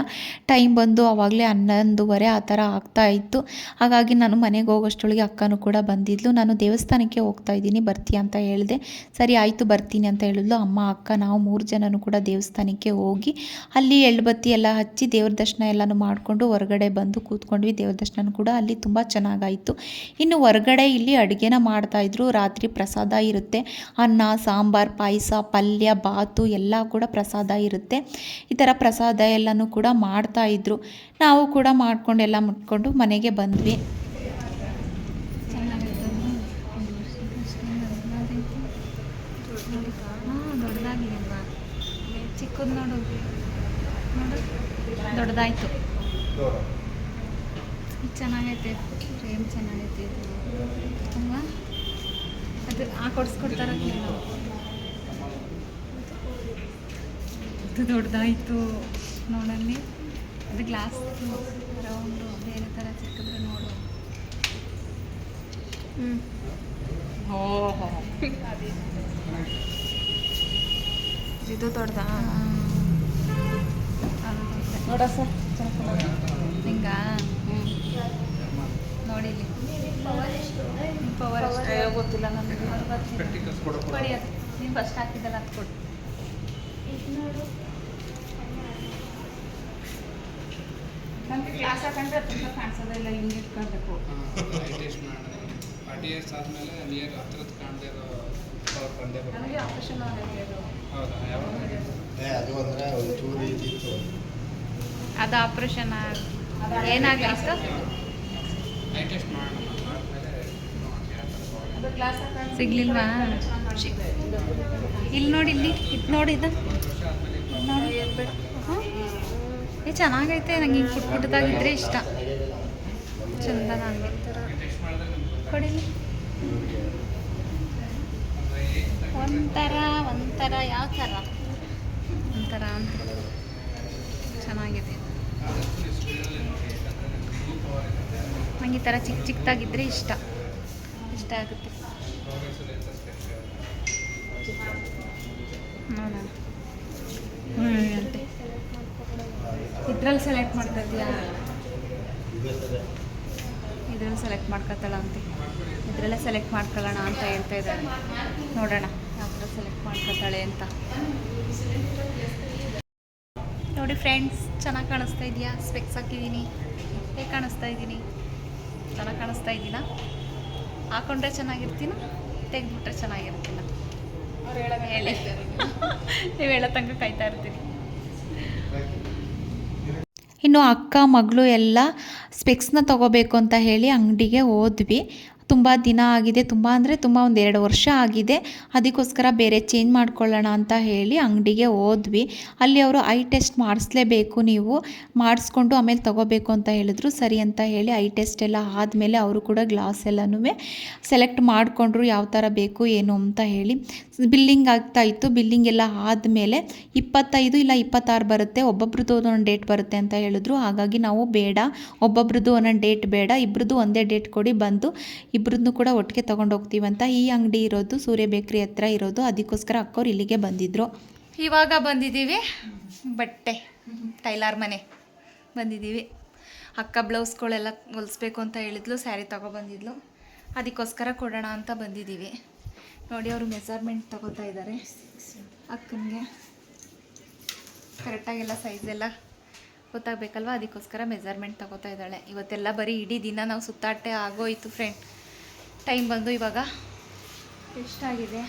ಟೈಮ್ ಬಂದು ಆವಾಗಲೇ ಹನ್ನೊಂದುವರೆ ಆ ಥರ ಆಗ್ತಾ ಇತ್ತು. ಹಾಗಾಗಿ ನಾನು ಮನೆಗೆ ಹೋಗೋಷ್ಟೊಳಗೆ ಅಕ್ಕನೂ ಕೂಡ ಬಂದಿದ್ಲು. ನಾನು ದೇವಸ್ಥಾನಕ್ಕೆ ಹೋಗ್ತಾ ಇದ್ದೀನಿ, ಬರ್ತೀಯ ಅಂತ ಹೇಳಿದೆ. ಸರಿ, ಆಯಿತು, ಬರ್ತೀನಿ ಅಂತ ಹೇಳಿದ್ಲು. ಅಮ್ಮ, ಅಕ್ಕ, ನಾವು ಮೂರು ಜನನೂ ಕೂಡ ದೇವಸ್ಥಾನಕ್ಕೆ ಹೋಗಿ ಅಲ್ಲಿ ಎಳ್ಳುಬತ್ತಿ ಎಲ್ಲ ಹಚ್ಚಿ ದೇವ್ರ ದರ್ಶನ ಎಲ್ಲನೂ ಮಾಡಿಕೊಂಡು ಹೊರಗಡೆ ಬಂದು ಕೂತ್ಕೊಂಡ್ವಿ. ದೇವ್ರ ದರ್ಶನ ಕೂಡ ಅಲ್ಲಿ ತುಂಬ ಚೆನ್ನಾಗಾಯಿತು. ಇನ್ನು ಹೊರಗಡೆ ಇಲ್ಲಿ ಅಡುಗೆನ ಮಾಡ್ತಾಯಿದ್ರು ರಾತ್ರಿ ಪ್ರಸಾದ ಇರುತ್ತೆ. ಅನ್ನ, ಸಾಂಬಾರು, ಪಾಯಸ, ಪಲ್ಯ, ಬಾತು ಎಲ್ಲ ಕೂಡ ಪ್ರಸಾದ ಇರುತ್ತೆ. ಈ ಥರ ಪ್ರಸಾದ ಎಲ್ಲನೂ ಕೂಡ ಮಾಡ್ತಾ ಇದ್ರು. ನಾವು ಕೂಡ ಮಾಡ್ಕೊಂಡು ಎಲ್ಲ ಮುಟ್ಕೊಂಡು ಮನೆಗೆ ಬಂದ್ವಿ. ಚಿಕ್ಕದು ದೊಡ್ಡದಾಯ್ತು ಚೆನ್ನಾಗೈತೆ. ಫ್ರೇಮ್ ಚೆನ್ನಾಗೈತೆ ಇದು. ಅಲ್ವಾ ಅದು ಆ ಇದು ದೊಡ್ಡದಾಯಿತು ನೋಡಲ್ಲಿ. ಅದು ಗ್ಲಾಸ್ ರೌಂಡು ಬೇರೆ ಥರ ಸಿಕ್ಕಿದ್ರೆ ನೋಡು. ಹ್ಞೂ ಓಹೋ ಇದು ದೊಡ್ಡದಾ? ನೋಡ ಸರ್ ಹಿಂಗ ನೋಡಿಲಿ ಪವರ್ ಗೊತ್ತಿಲ್ಲ ನನಗೆ. ಕೊಡಿ ಅದು. ನೀನು ಫಸ್ಟ್ ಹಾಕಿದ್ದಲ್ಲ ಅದು ಕೊಡು ಕ್ಲಾಸ್ ತುಂಬ ಕಾಣಿಸೋದಿಲ್ಲ ಹಿಂಗೆ ಇಟ್ಕೊಳ್ಬೇಕು. ಟೇಸ್ಟ್ ಮಾಡೋಣ ಫಾರ್ಟಿ ಇಯರ್ಸ್ ಆದಮೇಲೆ ನಿಯರ್ ಹತ್ರದ್ದು ಕಾಣದೇ ಇರೋ ಪವರ್ ಬಂದೇ ನನಗೆ ಆಪರೇಷನ್ ಆಗಿರೋದು ಹೌದಾ? ಯಾವಾಗ ಏ, ಅದು ಅಂದ್ರೆ ಇದಿತ್ತು ಅದು ಆಪ್ರೇಷನ್ ಐ ಟೆಸ್ಟ್ ಮಾಡೋಣ. ಅದು ಹಾಕೊಂಡು ಸಿಗ್ಲಿಲ್ವಾ? ಇಲ್ಲಿ ನೋಡಿ ಇಲ್ಲಿ ಇದು ನೋಡಿ ನೋಡಿ ಏ, ಚೆನ್ನಾಗೈತೆ. ನಂಗೆ ಹಿಂಗೆ ಪುಟ್ ಪುಟ್ಟದಾಗಿದ್ರೆ ಇಷ್ಟ. ಚಂದ ನನಗೆ ಕೊಡಿ. ಒಂಥರ ಒಂಥರ ಯಾವ ಥರ ಒಂಥರ ಅಂತ. ಚೆನ್ನಾಗಿದೆ. ನಂಗೆ ಈ ಥರ ಚಿಕ್ಕ ಚಿಕ್ಕದಾಗಿದ್ದರೆ ಇಷ್ಟ. ಇಷ್ಟ ಆಗುತ್ತೆ. ನೋಡೋಣ ಅಂತೆ ಇದ್ರಲ್ಲಿ ಸೆಲೆಕ್ಟ್ ಮಾಡ್ಕೊತೀಯಾ ಇದ್ರಲ್ಲಿ ಸೆಲೆಕ್ಟ್ ಮಾಡ್ಕೊತಾಳ ಅಂತ. ಇದರಲ್ಲೇ ಸೆಲೆಕ್ಟ್ ಮಾಡ್ಕೊಳ್ಳೋಣ ಅಂತ ಹೇಳ್ತಾ ಇದ್ದಾರೆ. ನೋಡೋಣ ಯಾವ ಥರ ಸೆಲೆಕ್ಟ್ ಮಾಡ್ಕೊತಾಳೆ ಅಂತ. ನೋಡಿ ಫ್ರೆಂಡ್ಸ್ ಚೆನ್ನಾಗಿ ಕಾಣಿಸ್ತಾ ಇದೆಯಾ ಸ್ಪೆಕ್ಸ್ ಹಾಕಿದ್ದೀನಿ. ಹೇಗೆ ಕಾಣಿಸ್ತಾ ಇದ್ದೀನಿ? ಚೆನ್ನಾಗಿ ಕಾಣಿಸ್ತಾ ಇದ್ದೀನ? ಹಾಕೊಂಡ್ರೆ ಚೆನ್ನಾಗಿರ್ತೀನ? ತೆಗೆದ್ಬಿಟ್ರೆ ಚೆನ್ನಾಗಿರ್ತೀನ? ಹೇಳಿ. ನೀವು ಹೇಳೋ ತನಕ ಕಾಯ್ತಾ ಇರ್ತೀನಿ ಇನ್ನು ಅಕ್ಕ ಮಗಳು ಎಲ್ಲ ಸ್ಪೆಕ್ಸ್ನ ತಗೋಬೇಕು ಅಂತ ಹೇಳಿ ಅಂಗಡಿಗೆ ಹೋದ್ವಿ. ತುಂಬ ದಿನ ಆಗಿದೆ, ತುಂಬ ಅಂದರೆ ತುಂಬ ಒಂದು ಎರಡು ವರ್ಷ ಆಗಿದೆ. ಅದಕ್ಕೋಸ್ಕರ ಬೇರೆ ಚೇಂಜ್ ಮಾಡ್ಕೊಳ್ಳೋಣ ಅಂತ ಹೇಳಿ ಅಂಗಡಿಗೆ ಹೋದ್ವಿ. ಅಲ್ಲಿ ಅವರು ಐ ಟೆಸ್ಟ್ ಮಾಡಿಸ್ಲೇಬೇಕು ನೀವು, ಮಾಡಿಸ್ಕೊಂಡು ಆಮೇಲೆ ತೊಗೋಬೇಕು ಅಂತ ಹೇಳಿದ್ರು. ಸರಿ ಅಂತ ಹೇಳಿ ಐ ಟೆಸ್ಟ್ ಎಲ್ಲ ಆದಮೇಲೆ ಅವರು ಕೂಡ ಗ್ಲಾಸ್ ಎಲ್ಲನೂ ಸೆಲೆಕ್ಟ್ ಮಾಡಿಕೊಂಡ್ರು ಯಾವ ಥರ ಬೇಕು, ಏನು ಅಂತ ಹೇಳಿ. ಬಿಲ್ಲಿಂಗ್ ಆಗ್ತಾ ಇತ್ತು. ಬಿಲ್ಲಿಂಗ್ ಎಲ್ಲ ಆದಮೇಲೆ ಇಪ್ಪತ್ತೈದು ಇಲ್ಲ ಇಪ್ಪತ್ತಾರು ಬರುತ್ತೆ, ಒಬ್ಬೊಬ್ರದ್ದು ಒಂದೊಂದು ಡೇಟ್ ಬರುತ್ತೆ ಅಂತ ಹೇಳಿದ್ರು. ಹಾಗಾಗಿ ನಾವು ಬೇಡ, ಒಬ್ಬೊಬ್ರದ್ದು ಒಂದೊಂದು ಡೇಟ್ ಬೇಡ ಇಬ್ಬರದ್ದು ಒಂದೇ ಡೇಟ್ ಕೊಡಿ, ಬಂದು ಇಬ್ರದ್ದು ಕೂಡ ಒಟ್ಟಿಗೆ ತೊಗೊಂಡು ಅಂತ ಈ ಅಂಗಡಿ ಇರೋದು ಸೂರ್ಯ ಬೇಕ್ರಿ ಹತ್ರ ಇರೋದು. ಅದಕ್ಕೋಸ್ಕರ ಅಕ್ಕೋರು ಇಲ್ಲಿಗೆ ಬಂದಿದ್ರು. ಇವಾಗ ಬಂದಿದ್ದೀವಿ. ಬಟ್ಟೆ, ಟೈಲರ್ ಮನೆ ಬಂದಿದ್ದೀವಿ. ಅಕ್ಕ ಬ್ಲೌಸ್ಗಳೆಲ್ಲ ಹೊಲಿಸ್ಬೇಕು ಅಂತ ಹೇಳಿದ್ಲು, ಸ್ಯಾರಿ ತೊಗೊಬಂದಿದ್ಲು ಅದಕ್ಕೋಸ್ಕರ ಕೊಡೋಣ ಅಂತ ಬಂದಿದ್ದೀವಿ. ನೋಡಿ, ಅವರು ಮೆಸರ್ಮೆಂಟ್ ತಗೋತಾ ಇದ್ದಾರೆ. ಅಕ್ಕನಿಗೆ ಕರೆಕ್ಟಾಗೆಲ್ಲ ಸೈಜ್ ಎಲ್ಲ ಗೊತ್ತಾಗಬೇಕಲ್ವ? ಅದಕ್ಕೋಸ್ಕರ ಮೆಸರ್ಮೆಂಟ್ ತಗೋತಾ ಇದ್ದಾಳೆ. ಇವತ್ತೆಲ್ಲ ಬರೀ ಇಡೀ ದಿನ ನಾವು ಸುತ್ತಾಟೆ ಆಗೋಯ್ತು ಫ್ರೆಂಡ್ ಟೈಮ್ ಬಂದು ಇವಾಗ ಎಷ್ಟಾಗಿದೆ?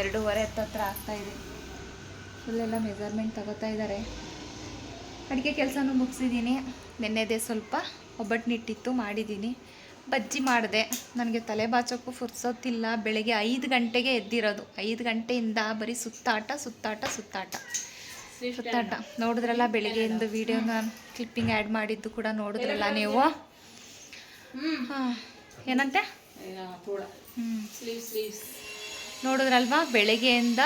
ಎರಡೂವರೆ ಹತ್ತತ್ರ ಆಗ್ತಾಯಿದೆ ಫುಲ್ಲೆಲ್ಲ ಮೆಜರ್ಮೆಂಟ್ ತಗೋತಾ ಇದ್ದಾರೆ ಅಡುಗೆ ಕೆಲಸನೂ ಮುಗಿಸಿದ್ದೀನಿ ನೆನ್ನೆದೇ ಸ್ವಲ್ಪ ಒಬ್ಬಟ್ಟಿನಿಟ್ಟಿತ್ತು ಮಾಡಿದ್ದೀನಿ ಬಜ್ಜಿ ಮಾಡಿದೆ. ನನಗೆ ತಲೆ ಬಾಚೋಕ್ಕೂ ಫುರ್ಸೋತಿಲ್ಲ ಬೆಳಗ್ಗೆ ಐದು ಗಂಟೆಗೆ ಎದ್ದಿರೋದು. ಐದು ಗಂಟೆಯಿಂದ ಬರೀ ಸುತ್ತಾಟ ಸುತ್ತಾಟ ಸುತ್ತಾಟ. ಸುತ್ತಾಟ. ನೋಡಿದ್ರಲ್ಲ ಬೆಳಿಗ್ಗೆಯಿಂದ ವೀಡಿಯೋನ ಕ್ಲಿಪ್ಪಿಂಗ್ ಆ್ಯಡ್ ಮಾಡಿದ್ದು ಕೂಡ ನೋಡಿದ್ರಲ್ಲ ನೀವು? ಹಾಂ. ಏನಂತೆ? ಹ್ಞೂ ನೋಡಿದ್ರಲ್ವಾ? ಬೆಳಗ್ಗೆಯಿಂದ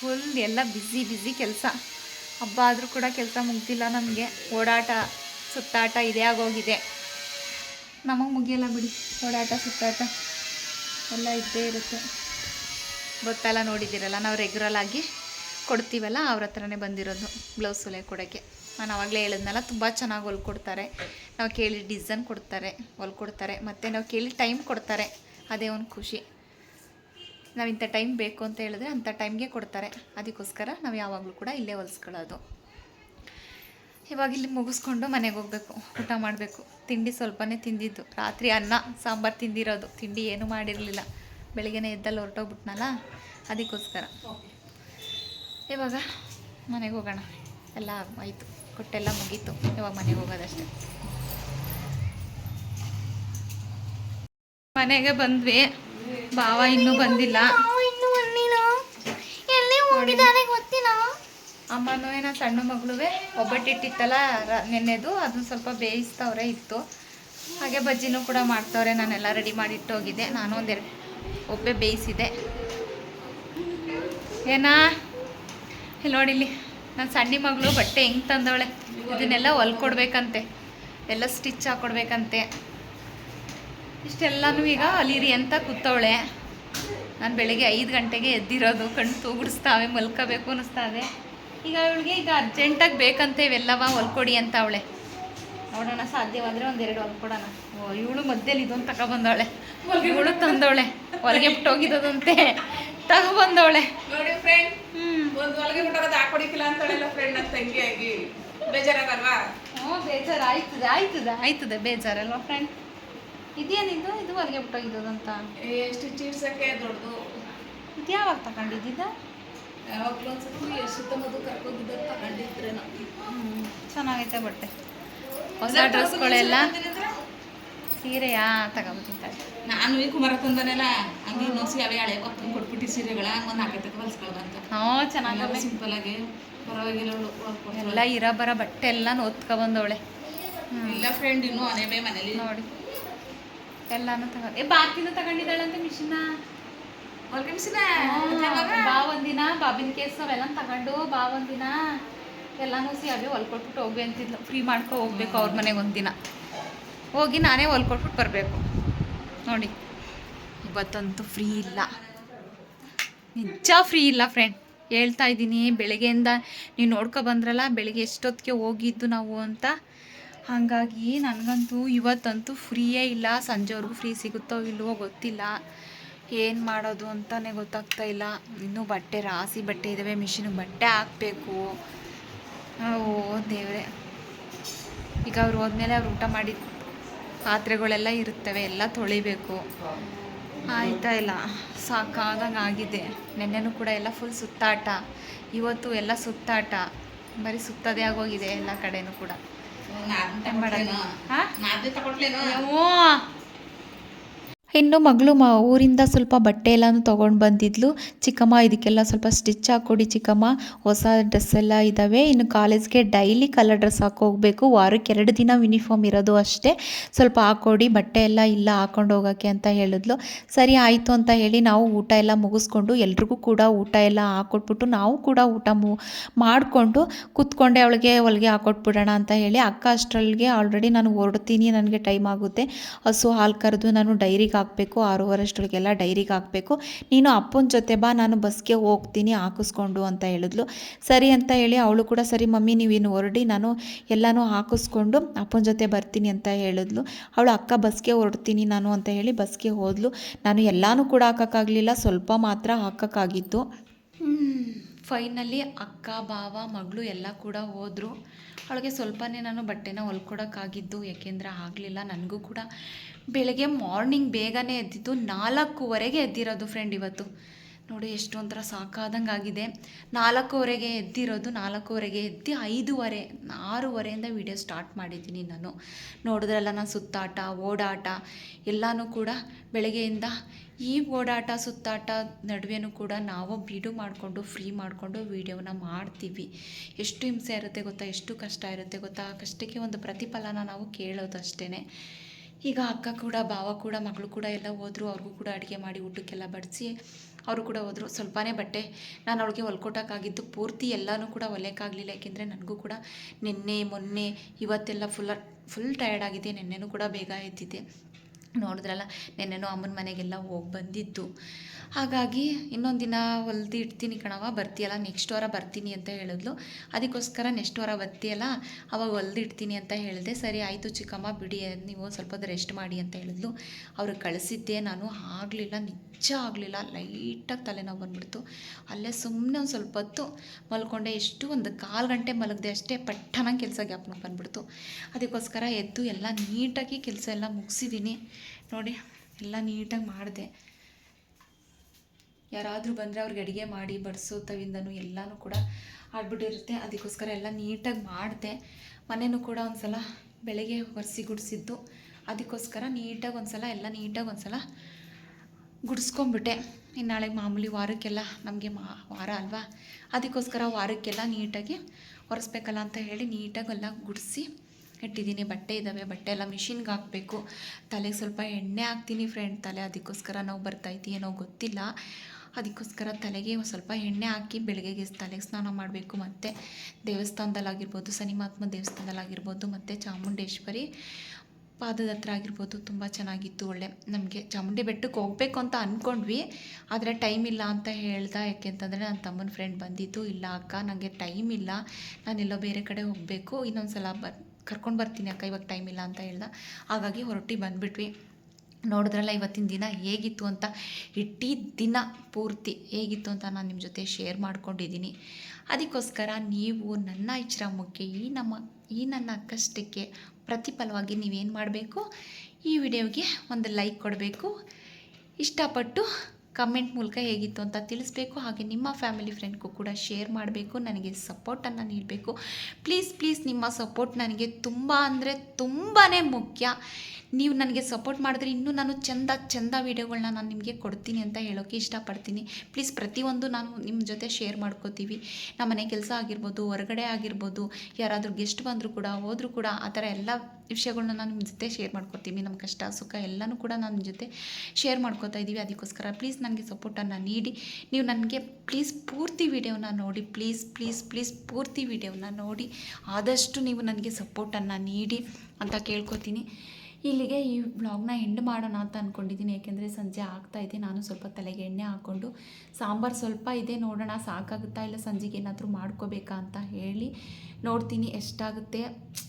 ಫುಲ್ ಎಲ್ಲ ಬ್ಯುಸಿ ಬ್ಯುಸಿ ಕೆಲಸ. ಹಬ್ಬ ಆದರೂ ಕೂಡ ಕೆಲಸ ಮುಗ್ದಿಲ್ಲ ನಮಗೆ. ಓಡಾಟ ಸುತ್ತಾಟ ಇದೇ ಆಗೋಗಿದೆ. ನಮಗೆ ಮುಗಿಯಲ್ಲ ಬಿಡಿ. ಓಡಾಟ ಸುತ್ತಾಟ ಎಲ್ಲ ಇದ್ದೇ ಇರುತ್ತೆ. ಗೊತ್ತಲ್ಲ ನೋಡಿದ್ದೀರಲ್ಲ ನಾವು ರೆಗ್ಯುರಲ್ ಆಗಿ ಕೊಡ್ತೀವಲ್ಲ ಅವ್ರ ಹತ್ರನೇ ಬಂದಿರೋದು ಬ್ಲೌಸ್ ಹೊಲೆ ಕೊಡೋಕ್ಕೆ. ನಾನು ಆವಾಗಲೇ ಹೇಳಿದ್ನಲ್ಲ, ತುಂಬ ಚೆನ್ನಾಗಿ ಹೊಲ್ಕೊಡ್ತಾರೆ ನಾವು ಕೇಳಿ ಡಿಸೈನ್ ಕೊಡ್ತಾರೆ ಹೊಲ್ಕೊಡ್ತಾರೆ ಮತ್ತು ನಾವು ಕೇಳಿ ಟೈಮ್ ಕೊಡ್ತಾರೆ. ಅದೇ ಒಂದು ಖುಷಿ. ನಾವು ಇಂಥ ಟೈಮ್ ಬೇಕು ಅಂತ ಹೇಳಿದ್ರೆ ಅಂಥ ಟೈಮ್ಗೆ ಕೊಡ್ತಾರೆ. ಅದಕ್ಕೋಸ್ಕರ ನಾವು ಯಾವಾಗಲೂ ಕೂಡ ಇಲ್ಲೇ ಹೊಲಿಸ್ಕೊಳ್ಳೋದು. ಇವಾಗ ಇಲ್ಲಿ ಮುಗಿಸ್ಕೊಂಡು ಮನೆಗೆ ಹೋಗಬೇಕು, ಊಟ ಮಾಡಬೇಕು. ತಿಂಡಿ ಸ್ವಲ್ಪನೇ ತಿಂದಿದ್ದು. ರಾತ್ರಿ ಅನ್ನ, ಸಾಂಬಾರು ತಿಂದಿರೋದು. ತಿಂಡಿ ಏನೂ ಮಾಡಿರಲಿಲ್ಲ. ಬೆಳಿಗ್ಗೆನೇ ಎದ್ದಲ್ಲಿ ಹೊರಟೋಗ್ಬಿಟ್ನಲ್ಲ, ಅದಕ್ಕೋಸ್ಕರ. ಇವಾಗ ಮನೆಗೆ ಹೋಗೋಣ. ಎಲ್ಲ ಆಯಿತು. ಕೊಟ್ಟೆಲ್ಲ ಮುಗೀತು. ಇವಾಗ ಮನೆಗೆ ಹೋಗೋದಷ್ಟೆ. ಮನೆಗೆ ಬಂದ್ವಿ. ಭಾವ ಇನ್ನೂ ಬಂದಿಲ್ಲ. ಅಮ್ಮನೂ ಏನೋ ಸಣ್ಣ ಮಗಳುವೆ ಒಬ್ಬಟ್ಟಿಟ್ಟಿತ್ತಲ್ಲ ನೆನ್ನೆದು ಅದನ್ನ ಸ್ವಲ್ಪ ಬೇಯಿಸ್ತವ್ರೆ ಇತ್ತು. ಹಾಗೆ ಬಜ್ಜಿನೂ ಕೂಡ ಮಾಡ್ತವ್ರೆ ನಾನೆಲ್ಲ ರೆಡಿ ಮಾಡಿ ಇಟ್ಟೋಗಿದ್ದೆ ನಾನು ಒಂದೆರಡು ಒಬ್ಬೆ ಬೇಯಿಸಿದೆ ಏನಾ? ಇಲ್ಲಿ ನೋಡಿಲ್ಲಿ ನನ್ನ ಸಣ್ಣ ಮಗಳು ಬಟ್ಟೆ ಹೆಂಗೆ ತಂದವಳೆ? ಇದನ್ನೆಲ್ಲ ಹೊಲ್ಕೊಡ್ಬೇಕಂತೆ ಎಲ್ಲ ಸ್ಟಿಚ್ ಹಾಕ್ಕೊಡ್ಬೇಕಂತೆ ಇಷ್ಟೆಲ್ಲನೂ ಈಗ ಅಲಿರಿ ಅಂತ ಕೂತವಳೆ. ನಾನು ಬೆಳಿಗ್ಗೆ ಐದು ಗಂಟೆಗೆ ಎದ್ದಿರೋದು ಕಣ್ಣು ತೂಗುಡಿಸ್ತಾವೆ ಮಲ್ಕೋಬೇಕು ಅನ್ನಿಸ್ತಾವೆ. ಈಗ ಅವಳಿಗೆ ಈಗ ಅರ್ಜೆಂಟಾಗಿ ಬೇಕಂತೆ ಇವೆಲ್ಲವ ಹೊಲ್ಕೊಡಿ ಅಂತ ಅವಳೆ. ನೋಡೋಣ ಸಾಧ್ಯವಾದರೆ ಒಂದೆರಡು ಹೊಲ್ಕೊಡೋಣ ಓ ಇವಳು ಮಧ್ಯದಲ್ಲಿ ಇದೊಂದು ತಗೊಬಂದವಳೆ. ಇವಳು ತಂದವಳೆ. ಹೊಲಿಗೆ ಬಿಟ್ಟೋಗಿದ್ದದಂತೆ. ತಗೊಬಂದವಳೆ. ನೋಡಿ ಫ್ರೆಂಡ್ ಹ್ಞೂ ಒಂದು ಹೊಲಗೆ ಬಿಟ್ಟೋಗೋದು ಹಾಕೊಡಿಕಿಲ್ಲ ಹೇಳಲ್ಲ ಫ್ರೆಂಡ್ ನನ್ನ ತಂಗಿಯಾಗಿ. ಬೇಜಾರಾಗಲ್ವಾ? ಹ್ಞೂ ಬೇಜಾರು ಆಯ್ತದೆ. ಆಯ್ತದೆ ಆಯ್ತದೆ ಬೇಜಾರಲ್ವಾ ಫ್ರೆಂಡ್ ಇದೇನಿದು ಇದು ಹೊಲಿಗೆ ಬಿಟ್ಟೋಗಿದ್ದದಂತ ಎಷ್ಟು ಚೀರ್ಸಕ್ಕೆ ದೊಡ್ಡದು. ಇದು ಯಾವಾಗ ತಗೊಂಡಿದ್ದಿದ್ದ? ಯಾವಾಗಲೂ ಸುತ್ತಮುತ್ತ ಕರ್ಕೊಂಡಿದ್ದ ತಗೊಂಡಿದ್ರೇನೋ. ಹ್ಞೂ ಚೆನ್ನಾಗೈತೆ ಬಟ್ಟೆ. ಹೊಸ ಡ್ರೆಸ್ಗಳೆಲ್ಲ? ಸೀರೆಯಾ? ತಗೊಂಡ್ಬಿಟ್ಟಿದ್ದಾರೆ ನಾನು ಈ ಕುಮಾರ ತಂದನೆಲ್ಲ ಹಂಗೆ ನೋಸಿ ಅವೇ ಹಳೆ ಕೊಟ್ಬಿಟ್ಟು ಸೀರೆಗಳ ಒಂದು ನಾಲ್ಕೈತಕ್ಕೆ ಹೊಲ್ಸ್ಕೊಳ್ಬಂತ ಹ್ಞೂ ಚೆನ್ನಾಗವೆ ಸಿಂಪಲ್ ಆಗಿ ಪರವಾಗಿಲ್ಲ. ಎಲ್ಲ ಇರೋ ಬರೋ ಬಟ್ಟೆ ಎಲ್ಲ ಓದ್ಕೊಬಂದವಳೆ ಬಂದವಳೆ ಇಲ್ಲ ಫ್ರೆಂಡ್ ಇನ್ನು ಮನೇಲಿ. ನೋಡಿ. ಎಲ್ಲಾನು ತಗೊಂಡು ಏ ಬಾಕಿನೂ ತಗೊಂಡಿದ್ದಾಳಂತೆ ಮಿಷಿನ? ಹೊಲ್ಕೆ ಮಿಸಿನ ಬಾ ಒಂದಿನ ಬಾಬಿನ ಕೇಸ್ ಅವೆಲ್ಲ ತಗೊಂಡು ಬಾ ಒಂದಿನ. ಎಲ್ಲಾನು ಸಿ ಅವೇ ಹೊಲ್ಕೊಟ್ಬಿಟ್ಟು ಹೋಗ್ವಿ ಅಂತಿದ್ಲು. ಫ್ರೀ ಮಾಡ್ಕೊ ಹೋಗ್ಬೇಕು ಅವ್ರ ಮನೆಗೆ ಒಂದಿನ. ಹೋಗಿ ನಾನೇ ಹೊಲ್ಕೊಟ್ಬಿಟ್ಟು ಬರಬೇಕು. ನೋಡಿ. ಇವತ್ತಂತೂ ಫ್ರೀ ಇಲ್ಲ. ನಿಜ ಫ್ರೀ ಇಲ್ಲ ಫ್ರೆಂಡ್ ಹೇಳ್ತಾ ಇದ್ದೀನಿ, ಬೆಳಗ್ಗೆಯಿಂದ ನೀವು ನೋಡ್ಕೊ ಬಂದ್ರಲ್ಲ, ಬೆಳಗ್ಗೆ ಎಷ್ಟೊತ್ತಿಗೆ ಹೋಗಿದ್ದು ನಾವು ಅಂತ. ಹಾಗಾಗಿ ನನಗಂತೂ ಇವತ್ತಂತೂ ಫ್ರೀಯೇ ಇಲ್ಲ. ಸಂಜೆವರೆಗೂ ಫ್ರೀ ಸಿಗುತ್ತೋ ಇಲ್ವೋ ಗೊತ್ತಿಲ್ಲ. ಏನು ಮಾಡೋದು ಅಂತಲೇ ಗೊತ್ತಾಗ್ತಾ ಇಲ್ಲ. ಇನ್ನೂ ಬಟ್ಟೆ, ರಾಸಿ ಬಟ್ಟೆ ಇದ್ದಾವೆ ಮಿಷಿನಿಗೆ ಬಟ್ಟೆ ಹಾಕಬೇಕು. ಓ ದೇವ್ರೆ. ಈಗ ಅವ್ರು ಹೋದ್ಮೇಲೆ ಅವ್ರು ಊಟ ಮಾಡಿದ ಪಾತ್ರೆಗಳೆಲ್ಲ ಇರುತ್ತವೆ, ಎಲ್ಲ ತೊಳಿಬೇಕು. ಆಯ್ತಾ ಇಲ್ಲ ಸಾಕಾದಂಗೆ ಆಗಿದೆ ನೆನ್ನೆನೂ ಕೂಡ ಎಲ್ಲ ಫುಲ್ ಸುತ್ತಾಟ. ಇವತ್ತು ಎಲ್ಲ ಸುತ್ತಾಟ. ಬರೀ ಸುತ್ತದೇ ಆಗೋಗಿದೆ ಎಲ್ಲ ಕಡೆನೂ ಕೂಡ. ಏನ್ ಮಾಡೋದು? ಹಾ? ನಾನೇ ತಗೊಟ್ಲೇನೋ ಅಯ್ಯೋ, ಇನ್ನು ಮಗಳು ಮ ಊರಿಂದ ಸ್ವಲ್ಪ ಬಟ್ಟೆ ಎಲ್ಲನೂ ತೊಗೊಂಡು ಬಂದಿದ್ಲು. ಚಿಕ್ಕಮ್ಮ, ಇದಕ್ಕೆಲ್ಲ ಸ್ವಲ್ಪ ಸ್ಟಿಚ್ ಹಾಕ್ಕೊಡಿ ಚಿಕ್ಕಮ್ಮ. ಹೊಸ ಡ್ರೆಸ್ ಎಲ್ಲ ಇದ್ದಾವೆ ಇನ್ನು ಕಾಲೇಜ್ಗೆ ಡೈಲಿ ಕಲರ್ ಡ್ರೆಸ್ ಹಾಕೋಗ್ಬೇಕು. ವಾರಕ್ಕೆ ಎರಡು ದಿನ ಯೂನಿಫಾರ್ಮ್ ಇರೋದು ಅಷ್ಟೇ. ಸ್ವಲ್ಪ ಹಾಕ್ಕೊಡಿ ಬಟ್ಟೆ ಎಲ್ಲ ಇಲ್ಲ ಹಾಕ್ಕೊಂಡು ಹೋಗೋಕ್ಕೆ ಅಂತ ಹೇಳಿದ್ಲು. ಸರಿ, ಆಯಿತು ಅಂತ ಹೇಳಿ ನಾವು ಊಟ ಎಲ್ಲ ಮುಗಿಸ್ಕೊಂಡು ಎಲ್ರಿಗೂ ಕೂಡ ಊಟ ಎಲ್ಲ ಹಾಕ್ಕೊಟ್ಬಿಟ್ಟು ನಾವು ಕೂಡ ಊಟ ಮು ಮಾಡಿಕೊಂಡು ಕೂತ್ಕೊಂಡೆ ಅವಳಿಗೆ ಹೊಲಿಗೆ ಹಾಕ್ಕೊಟ್ಬಿಡೋಣ ಅಂತ ಹೇಳಿ. ಅಕ್ಕ ಅಷ್ಟರಲ್ಲಿಗೆ ಆಲ್ರೆಡಿ ನಾನು ಹೊರಡ್ತೀನಿ, ನನಗೆ ಟೈಮ್ ಆಗುತ್ತೆ. ಹಸು ಹಾಲು ಕರೆದು ನಾನು ಡೈರಿಗೆ ಹಾಕಬೇಕು ಆರೂವರೆ ಅಷ್ಟೊಳಗೆಲ್ಲ ಡೈರಿಗೆ ಹಾಕಬೇಕು. ನೀನು ಅಪ್ಪನ ಜೊತೆ ಬಾ, ನಾನು ಬಸ್ಗೆ ಹೋಗ್ತೀನಿ, ಹಾಕಿಸ್ಕೊಂಡು ಅಂತ ಹೇಳಿದ್ಲು. ಸರಿ ಅಂತ ಹೇಳಿ ಅವಳು ಕೂಡ, ಸರಿ ಮಮ್ಮಿ ನೀವೇನು ಹೊರಡಿ, ನಾನು ಎಲ್ಲನೂ ಹಾಕಿಸ್ಕೊಂಡು ಅಪ್ಪನ ಜೊತೆ ಬರ್ತೀನಿ ಅಂತ ಹೇಳಿದ್ಲು. ಅವಳು, ಅಕ್ಕ, ಬಸ್ಗೆ ಹೊರಡ್ತೀನಿ ನಾನು ಅಂತ ಹೇಳಿ ಬಸ್ಗೆ ಹೋದ್ಲು. ನಾನು ಎಲ್ಲಾನು ಕೂಡ ಹಾಕೋಕ್ಕಾಗಲಿಲ್ಲ, ಸ್ವಲ್ಪ ಮಾತ್ರ ಹಾಕೋಕ್ಕಾಗಿತ್ತು. ಫೈನಲಿ ಅಕ್ಕ ಬಾವ ಮಗಳು ಎಲ್ಲ ಕೂಡ ಹೋದರು. ಅವಳಿಗೆ ಸ್ವಲ್ಪನೇ ನಾನು ಬಟ್ಟೆನ ಹೊಲ್ಕೊಡೋಕ್ಕಾಗಿದ್ದು, ಯಾಕೆಂದರೆ ಆಗಲಿಲ್ಲ. ನನಗೂ ಕೂಡ ಬೆಳಗ್ಗೆ ಮಾರ್ನಿಂಗ್ ಬೇಗನೆ ಎದ್ದಿದ್ದು ನಾಲ್ಕೂವರೆಗೆ ಎದ್ದಿರೋದು ಫ್ರೆಂಡ್ ಇವತ್ತು. ನೋಡಿ ಎಷ್ಟೊಂಥರ ಸಾಕಾದಂಗೆ ಆಗಿದೆ ನಾಲ್ಕೂವರೆಗೆ ಎದ್ದಿರೋದು, ನಾಲ್ಕೂವರೆಗೆ ಎದ್ದು ಐದೂವರೆ, ಆರೂವರೆಯಿಂದ ವಿಡಿಯೋ ಸ್ಟಾರ್ಟ್ ಮಾಡಿದ್ದೀನಿ ನಾನು. ನೋಡಿದ್ರಲ್ಲ ನಾನು ಸುತ್ತಾಟ, ಓಡಾಟ, ಎಲ್ಲನೂ ಕೂಡ ಬೆಳಗ್ಗೆಯಿಂದ ಈ ಓಡಾಟ, ಸುತ್ತಾಟ ನಡುವೆನೂ ಕೂಡ ನಾವು ಬಿಡು ಮಾಡಿಕೊಂಡು ಫ್ರೀ ಮಾಡಿಕೊಂಡು ವೀಡಿಯೋನ ಮಾಡ್ತೀವಿ. ಎಷ್ಟು ಹಿಂಸೆ ಇರುತ್ತೆ ಗೊತ್ತಾ? ಎಷ್ಟು ಕಷ್ಟ ಇರುತ್ತೆ ಗೊತ್ತಾ? ಕಷ್ಟಕ್ಕೆ ಒಂದು ಪ್ರತಿಫಲನ ನಾವು ಕೇಳೋದು ಅಷ್ಟೇ ಈಗ ಅಕ್ಕ ಕೂಡ, ಭಾವ ಕೂಡ, ಮಗಳು ಕೂಡ ಎಲ್ಲ ಹೋದರು. ಅವ್ರಿಗೂ ಕೂಡ ಅಡುಗೆ ಮಾಡಿ ಊಟಕ್ಕೆಲ್ಲ ಬಡಿಸಿ ಅವರು ಕೂಡ ಹೋದರು. ಸ್ವಲ್ಪನೇ ಬಟ್ಟೆ ನಾನು ಅವಳಿಗೆ ಹೊಲ್ಕೊಟ್ಟಕ್ಕಾಗಿದ್ದು ಪೂರ್ತಿ ಎಲ್ಲನೂ ಕೂಡ ಹೊಲಿಯೋಕ್ಕಾಗಲಿಲ್ಲ. ಯಾಕೆಂದರೆ ನನಗೂ ಕೂಡ ನಿನ್ನೆ, ಮೊನ್ನೆ, ಇವತ್ತೆಲ್ಲ ಫುಲ್ ಫುಲ್ ಟಯರ್ಡ್ ಆಗಿದೆ ನಿನ್ನೆನೂ ಕೂಡ ಬೇಗ ಎದ್ದಿದ್ದೆ. ನೋಡಿದ್ರಲ್ಲ, ನೆನ್ನೆನೂ ಅಮ್ಮನ ಮನೆಗೆಲ್ಲ ಹೋಗಿ ಬಂದಿದ್ದು. ಹಾಗಾಗಿ ಇನ್ನೊಂದು ದಿನ ಹೊಲ್ದು ಇಡ್ತೀನಿ ಕಣವ ಬರ್ತೀಯಲ್ಲ ನೆಕ್ಸ್ಟ್ ವಾರ ಬರ್ತೀನಿ ಅಂತ ಹೇಳಿದ್ಲು. ಅದಕ್ಕೋಸ್ಕರ ನೆಕ್ಸ್ಟ್ ವಾರ ಬರ್ತೀಯಲ್ಲ, ಅವಾಗ ಹೊಲ್ದು ಇಡ್ತೀನಿ ಅಂತ ಹೇಳಿದೆ, ಸರಿ ಆಯಿತು ಚಿಕ್ಕಮ್ಮ, ಬಿಡಿ, ನೀವು ಸ್ವಲ್ಪ ಹೊತ್ತು ರೆಸ್ಟ್ ಮಾಡಿ ಅಂತ ಹೇಳಿದ್ಲು. ಅವ್ರಿಗೆ ಕಳಿಸಿದ್ದೆ ನಾನು, ಆಗಲಿಲ್ಲ, ನಿಜ ಆಗಲಿಲ್ಲ ಲೈಟಾಗಿ ತಲೆನೋವು ಬಂದ್ಬಿಡ್ತು. ಅಲ್ಲೇ ಸುಮ್ಮನೆ ಒಂದು ಸ್ವಲ್ಪ ಹೊತ್ತು ಮಲ್ಕೊಂಡೆ, ಎಷ್ಟು ಒಂದು ಕಾಲು ಗಂಟೆ ಮಲಗಿದೆ ಅಷ್ಟೇ ಪಟ್ಟನ ಕೆಲಸ ಗ್ಯಾಪ್ನ ಬಂದ್ಬಿಡ್ತು. ಅದಕ್ಕೋಸ್ಕರ ಎದ್ದು ಎಲ್ಲ ನೀಟಾಗಿ ಕೆಲಸ ಎಲ್ಲ ಮುಗಿಸಿದ್ದೀನಿ ನೋಡಿ, ಎಲ್ಲ ನೀಟಾಗಿ ಮಾಡಿದೆ. ಯಾರಾದರೂ ಬಂದರೆ ಅವ್ರಿಗೆ ಅಡುಗೆ ಮಾಡಿ ಬಡಿಸೋ ತವಿಂದನೂ ಎಲ್ಲನೂ ಕೂಡ ಆಡ್ಬಿಟ್ಟಿರುತ್ತೆ ಅದಕ್ಕೋಸ್ಕರ ಎಲ್ಲ ನೀಟಾಗಿ ಮಾಡಿದೆ. ಮನೆಯೂ ಕೂಡ ಒಂದು ಸಲ ಬೆಳಗ್ಗೆ ಒರೆಸಿ ಗುಡಿಸಿದ್ದು. ಅದಕ್ಕೋಸ್ಕರ ನೀಟಾಗಿ ಒಂದು ಸಲ ಎಲ್ಲ ನೀಟಾಗಿ ಒಂದು ಸಲ ಗುಡಿಸ್ಕೊಂಬಿಟ್ಟೆ. ಇನ್ನು ನಾಳೆಗೆ ಮಾಮೂಲಿ ವಾರಕ್ಕೆಲ್ಲ ನಮಗೆ ಮಾ, ವಾರ ಅಲ್ವಾ? ಅದಕ್ಕೋಸ್ಕರ ವಾರಕ್ಕೆಲ್ಲ ನೀಟಾಗಿ ಒರೆಸ್ಬೇಕಲ್ಲ ಅಂತ ಹೇಳಿ ನೀಟಾಗಿ ಎಲ್ಲ ಗುಡಿಸಿ ಇಟ್ಟಿದ್ದೀನಿ. ಬಟ್ಟೆ ಇದ್ದಾವೆ ಬಟ್ಟೆ ಎಲ್ಲ ಮಿಷಿನ್ಗೆ ಹಾಕಬೇಕು. ತಲೆಗೆ ಸ್ವಲ್ಪ ಎಣ್ಣೆ ಹಾಕ್ತೀನಿ ಫ್ರೆಂಡ್. ತಲೆ ಅದಕ್ಕೋಸ್ಕರ ನಾವು ಬರ್ತಾಯಿದ್ದೀವಿ ಏನೋ ಗೊತ್ತಿಲ್ಲ. ಅದಕ್ಕೋಸ್ಕರ ತಲೆಗೆ ಒಂದು ಸ್ವಲ್ಪ ಎಣ್ಣೆ ಹಾಕಿ ಬೆಳಗ್ಗೆಗೆ ತಲೆಗೆ ಸ್ನಾನ ಮಾಡಬೇಕು ಮತ್ತು ದೇವಸ್ಥಾನದಲ್ಲಾಗಿರ್ಬೋದು, ಸನಿಮಾತ್ಮ ದೇವಸ್ಥಾನದಲ್ಲಾಗಿರ್ಬೋದು, ಮತ್ತು ಚಾಮುಂಡೇಶ್ವರಿ ಪಾದದ ಹತ್ರ ಆಗಿರ್ಬೋದು ತುಂಬ ಚೆನ್ನಾಗಿತ್ತು, ಒಳ್ಳೆ. ನಮಗೆ ಚಾಮುಂಡಿ ಬೆಟ್ಟಕ್ಕೆ ಹೋಗ್ಬೇಕು ಅಂತ ಅಂದ್ಕೊಂಡ್ವಿ ಆದರೆ ಟೈಮ್ ಇಲ್ಲ ಅಂತ ಹೇಳ್ದ. ಯಾಕೆಂತಂದರೆ ನನ್ನ ತಮ್ಮನ ಫ್ರೆಂಡ್ ಬಂದಿತ್ತು ಇಲ್ಲ ಅಕ್ಕ ನನಗೆ ಟೈಮ್ ಇಲ್ಲ. ನಾನು ಎಲ್ಲೋ ಬೇರೆ ಕಡೆ ಹೋಗಬೇಕು. ಇನ್ನೊಂದು ಸಲ ಬರ್, ಕರ್ಕೊಂಡು ಬರ್ತೀನಿ ಅಕ್ಕ, ಇವಾಗ ಟೈಮ್ ಇಲ್ಲ ಅಂತ ಹೇಳ್ದ. ಹಾಗಾಗಿ ಹೊರಟಿ ಬಂದುಬಿಟ್ವಿ. ನೋಡಿದ್ರಲ್ಲ ಇವತ್ತಿನ ದಿನ ಹೇಗಿತ್ತು ಅಂತ? ಇಡೀ ದಿನ ಪೂರ್ತಿ ಹೇಗಿತ್ತು ಅಂತ ನಾನು ನಿಮ್ಮ ಜೊತೆ ಶೇರ್ ಮಾಡ್ಕೊಂಡಿದ್ದೀನಿ. ಅದಕ್ಕೋಸ್ಕರ ನೀವು ನನ್ನ ವಿಶ್ರಾಮಕ್ಕೆ ಈ ನಮ್ಮ, ಈ ನನ್ನ ಕಷ್ಟಕ್ಕೆ ಪ್ರತಿಫಲವಾಗಿ ನೀವೇನು ಮಾಡಬೇಕು? ಈ ವಿಡಿಯೋಗೆ ಒಂದು ಲೈಕ್ ಕೊಡಬೇಕು. ಇಷ್ಟಪಟ್ಟು ಕಮೆಂಟ್ ಮೂಲಕ ಹೇಗಿತ್ತು ಅಂತ ತಿಳಿಸ್ಬೇಕು. ಹಾಗೆ ನಿಮ್ಮ ಫ್ಯಾಮಿಲಿ ಫ್ರೆಂಡ್ಗೂ ಕೂಡ ಶೇರ್ ಮಾಡಬೇಕು, ನನಗೆ ಸಪೋರ್ಟನ್ನು ನೀಡಬೇಕು. ಪ್ಲೀಸ್ ಪ್ಲೀಸ್ ನಿಮ್ಮ ಸಪೋರ್ಟ್ ನನಗೆ ತುಂಬ ಅಂದರೆ ತುಂಬಾ ಮುಖ್ಯ. ನೀವು ನನಗೆ ಸಪೋರ್ಟ್ ಮಾಡಿದ್ರೆ ಇನ್ನೂ ನಾನು ಚೆಂದ ಚೆಂದ ವೀಡಿಯೋಗಳನ್ನ ನಾನು ನಿಮಗೆ ಕೊಡ್ತೀನಿ ಅಂತ ಹೇಳೋಕ್ಕೆ ಇಷ್ಟಪಡ್ತೀನಿ. ಪ್ಲೀಸ್, ಪ್ರತಿಯೊಂದು ನಾನು ನಿಮ್ಮ ಜೊತೆ ಶೇರ್ ಮಾಡ್ಕೋತೀವಿ. ನಮ್ಮ ಮನೆ ಕೆಲಸ ಆಗಿರ್ಬೋದು, ಹೊರಗಡೆ ಆಗಿರ್ಬೋದು, ಯಾರಾದರೂ ಗೆಸ್ಟ್ ಬಂದರೂ ಕೂಡ, ಹೋದರೂ ಕೂಡ ಆ ಥರ ಎಲ್ಲ ವಿಷಯಗಳನ್ನ ನಾನು ನಿಮ್ಮ ಜೊತೆ ಶೇರ್ ಮಾಡ್ಕೊತೀನಿ ನಮ್ಮ ಕಷ್ಟ, ಸುಖ ಎಲ್ಲನೂ ಕೂಡ ನಾನು ನಿಮ್ಮ ಜೊತೆ ಶೇರ್ ಮಾಡ್ಕೋತಾ ಇದ್ದೀವಿ ಅದಕ್ಕೋಸ್ಕರ ಪ್ಲೀಸ್ ನನಗೆ ಸಪೋರ್ಟನ್ನು ನೀಡಿ. ನೀವು ನನಗೆ ಪ್ಲೀಸ್ ಪೂರ್ತಿ ವಿಡಿಯೋನ ನೋಡಿ ಪ್ಲೀಸ್ ಪ್ಲೀಸ್ ಪ್ಲೀಸ್ ಪೂರ್ತಿ ವಿಡಿಯೋನ ನೋಡಿ. ಆದಷ್ಟು ನೀವು ನನಗೆ ಸಪೋರ್ಟನ್ನು ನೀಡಿ ಅಂತ ಕೇಳ್ಕೊತೀನಿ. ಇಲ್ಲಿಗೆ ಈ ಬ್ಲಾಗ್ನ ಎಂಡ್ ಮಾಡೋಣ ಅಂತ ಅಂದ್ಕೊಂಡಿದ್ದೀನಿ ಏಕೆಂದರೆ ಸಂಜೆ ಆಗ್ತಾ ಇದೆ. ನಾನು ಸ್ವಲ್ಪ ತಲೆಗೆ ಎಣ್ಣೆ ಹಾಕ್ಕೊಂಡು ಸಾಂಬಾರು ಸ್ವಲ್ಪ ಇದೆ ನೋಡೋಣ. ಸಾಕಾಗುತ್ತಾ ಇಲ್ಲ? ಸಂಜೆಗೆ ಏನಾದರೂ ಮಾಡ್ಕೋಬೇಕಾ ಅಂತ ಹೇಳಿ ನೋಡ್ತೀನಿ. ಎಷ್ಟಾಗುತ್ತೆ?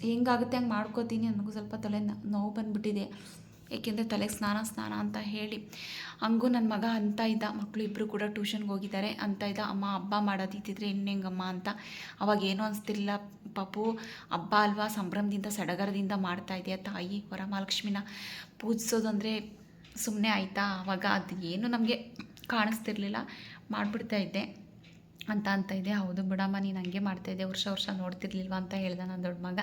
ಹೆಂಗಾಗುತ್ತೆ? ಹಂಗೆ ಮಾಡ್ಕೋತೀನಿ ನನಗೂ ಸ್ವಲ್ಪ ತಲೆ ನೋವು ಬಂದುಬಿಟ್ಟಿದೆ. ಏಕೆಂದರೆ ತಲೆಗೆ ಸ್ನಾನ ಸ್ನಾನ ಅಂತ ಹೇಳಿ ಹಂಗೂ ನನ್ನ ಮಗ ಅಂತ ಇದ್ದ. ಮಕ್ಕಳು ಇಬ್ಬರು ಕೂಡ ಟ್ಯೂಷನ್ಗೆ ಹೋಗಿದ್ದಾರೆ. ಅಂತ ಇದ್ದ. ಅಮ್ಮ, ಹಬ್ಬ ಮಾಡೋದಿದ್ದಿದ್ರೆ ಹೆಂಗಮ್ಮ ಅಂತ. ಅವಾಗ ಏನೂ ಅನಿಸ್ತಿರ್ಲಿಲ್ಲ. ಪಾಪು, ಹಬ್ಬ ಅಲ್ವಾ? ಸಂಭ್ರಮದಿಂದ, ಸಡಗರದಿಂದ ಮಾಡ್ತಾ ಇದೆಯಾ ತಾಯಿ, ವರಮಹಾಲಕ್ಷ್ಮಿನ ಪೂಜಿಸೋದಂದರೆ ಸುಮ್ಮನೆ ಆಯಿತಾ? ಆವಾಗ ಅದು ಏನು ನಮಗೆ ಕಾಣಿಸ್ತಿರ್ಲಿಲ್ಲ. ಮಾಡಿಬಿಡ್ತಾ ಇದ್ದೆ. ಅಂತ ಅಂತ ಇದೆ. ಹೌದು ಬಿಡಮ್ಮ, ನೀನು ಹಂಗೆ ಮಾಡ್ತಾಯಿದ್ದೆ ವರ್ಷ ವರ್ಷ ನೋಡ್ತಿರ್ಲಿಲ್ವ ಅಂತ ಹೇಳ್ದೆ ನನ್ನ ದೊಡ್ಡ ಮಗ.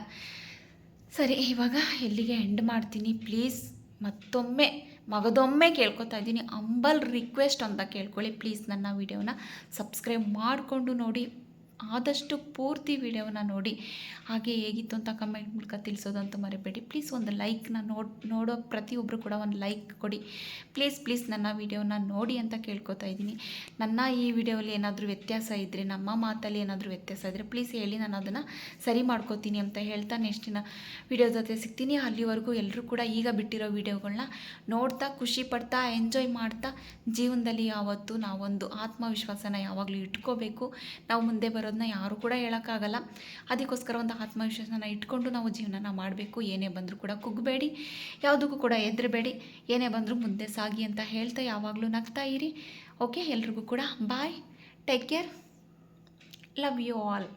ಸರಿ, ಇವಾಗ ಎಲ್ಲಿಗೆ ಎಂಡ್ ಮಾಡ್ತೀನಿ? ಪ್ಲೀಸ್ ಮತ್ತೊಮ್ಮೆ ಮಗದೊಮ್ಮೆ ಕೇಳ್ಕೊತಾ ಇದ್ದೀನಿ. ಅಂಬಲ್ ರಿಕ್ವೆಸ್ಟ್ ಅಂತ ಕೇಳ್ಕೊಳ್ಳಿ. ಪ್ಲೀಸ್ ನನ್ನ ವಿಡಿಯೋನ ಸಬ್ಸ್ಕ್ರೈಬ್ ಮಾಡಿಕೊಂಡು ನೋಡಿ. ಆದಷ್ಟು ಪೂರ್ತಿ ವಿಡಿಯೋನ ನೋಡಿ. ಹಾಗೆ ಹೇಗಿತ್ತು ಅಂತ ಕಮೆಂಟ್ ಮೂಲಕ ತಿಳಿಸೋದಂತೂ ಮರಿಬೇಡಿ. ಪ್ಲೀಸ್ ಒಂದು ಲೈಕ್ನ ನೋಡ್, ನೋಡೋ ಪ್ರತಿಯೊಬ್ಬರು ಕೂಡ ಒಂದು ಲೈಕ್ ಕೊಡಿ. ಪ್ಲೀಸ್ ಪ್ಲೀಸ್ ನನ್ನ ವಿಡಿಯೋನ ನೋಡಿ ಅಂತ ಕೇಳ್ಕೊತಾ ಇದ್ದೀನಿ. ನನ್ನ ಈ ವಿಡಿಯೋಲಿ ಏನಾದರೂ ವ್ಯತ್ಯಾಸ ಇದ್ದರೆ ನಮ್ಮ ಮಾತಲ್ಲಿ ಏನಾದರೂ ವ್ಯತ್ಯಾಸ ಇದ್ದರೆ ಪ್ಲೀಸ್ ಹೇಳಿ, ನಾನು ಅದನ್ನು ಸರಿ ಮಾಡ್ಕೋತೀನಿ ಅಂತ ಹೇಳ್ತಾ ನೆಕ್ಸ್ಟಿನ ವಿಡಿಯೋ ಜೊತೆ ಸಿಗ್ತೀನಿ. ಅಲ್ಲಿವರೆಗೂ ಎಲ್ಲರೂ ಕೂಡ ಈಗ ಬಿಟ್ಟಿರೋ ವಿಡಿಯೋಗಳನ್ನ ನೋಡ್ತಾ, ಖುಷಿ ಪಡ್ತಾ, ಎಂಜಾಯ್ ಮಾಡ್ತಾ, ಜೀವನದಲ್ಲಿ ಯಾವತ್ತೂ ನಾವೊಂದು ಆತ್ಮವಿಶ್ವಾಸನ ಯಾವಾಗಲೂ ಇಟ್ಕೋಬೇಕು. ನಾವು ಮುಂದೆ ಬರೋದನ್ನ ಯಾರು ಕೂಡ ಹೇಳೋಕ್ಕಾಗಲ್ಲ. ಅದಕ್ಕೋಸ್ಕರ ಒಂದು ಆತ್ಮವಿಶ್ವಾಸನ ಇಟ್ಕೊಂಡು ನಾವು ಜೀವನನ ಮಾಡಬೇಕು. ಏನೇ ಬಂದರೂ ಕೂಡ ಕುಗ್ಬೇಡಿ. ಯಾವುದಕ್ಕೂ ಕೂಡ ಎದ್ರಬೇಡಿ ಏನೇ ಬಂದರೂ ಮುಂದೆ ಸಾಗಿ ಅಂತ ಹೇಳ್ತಾ ಯಾವಾಗಲೂ ನಗ್ತಾ ಇರಿ. ಓಕೆ ಎಲ್ರಿಗೂ ಕೂಡ bye take care love you all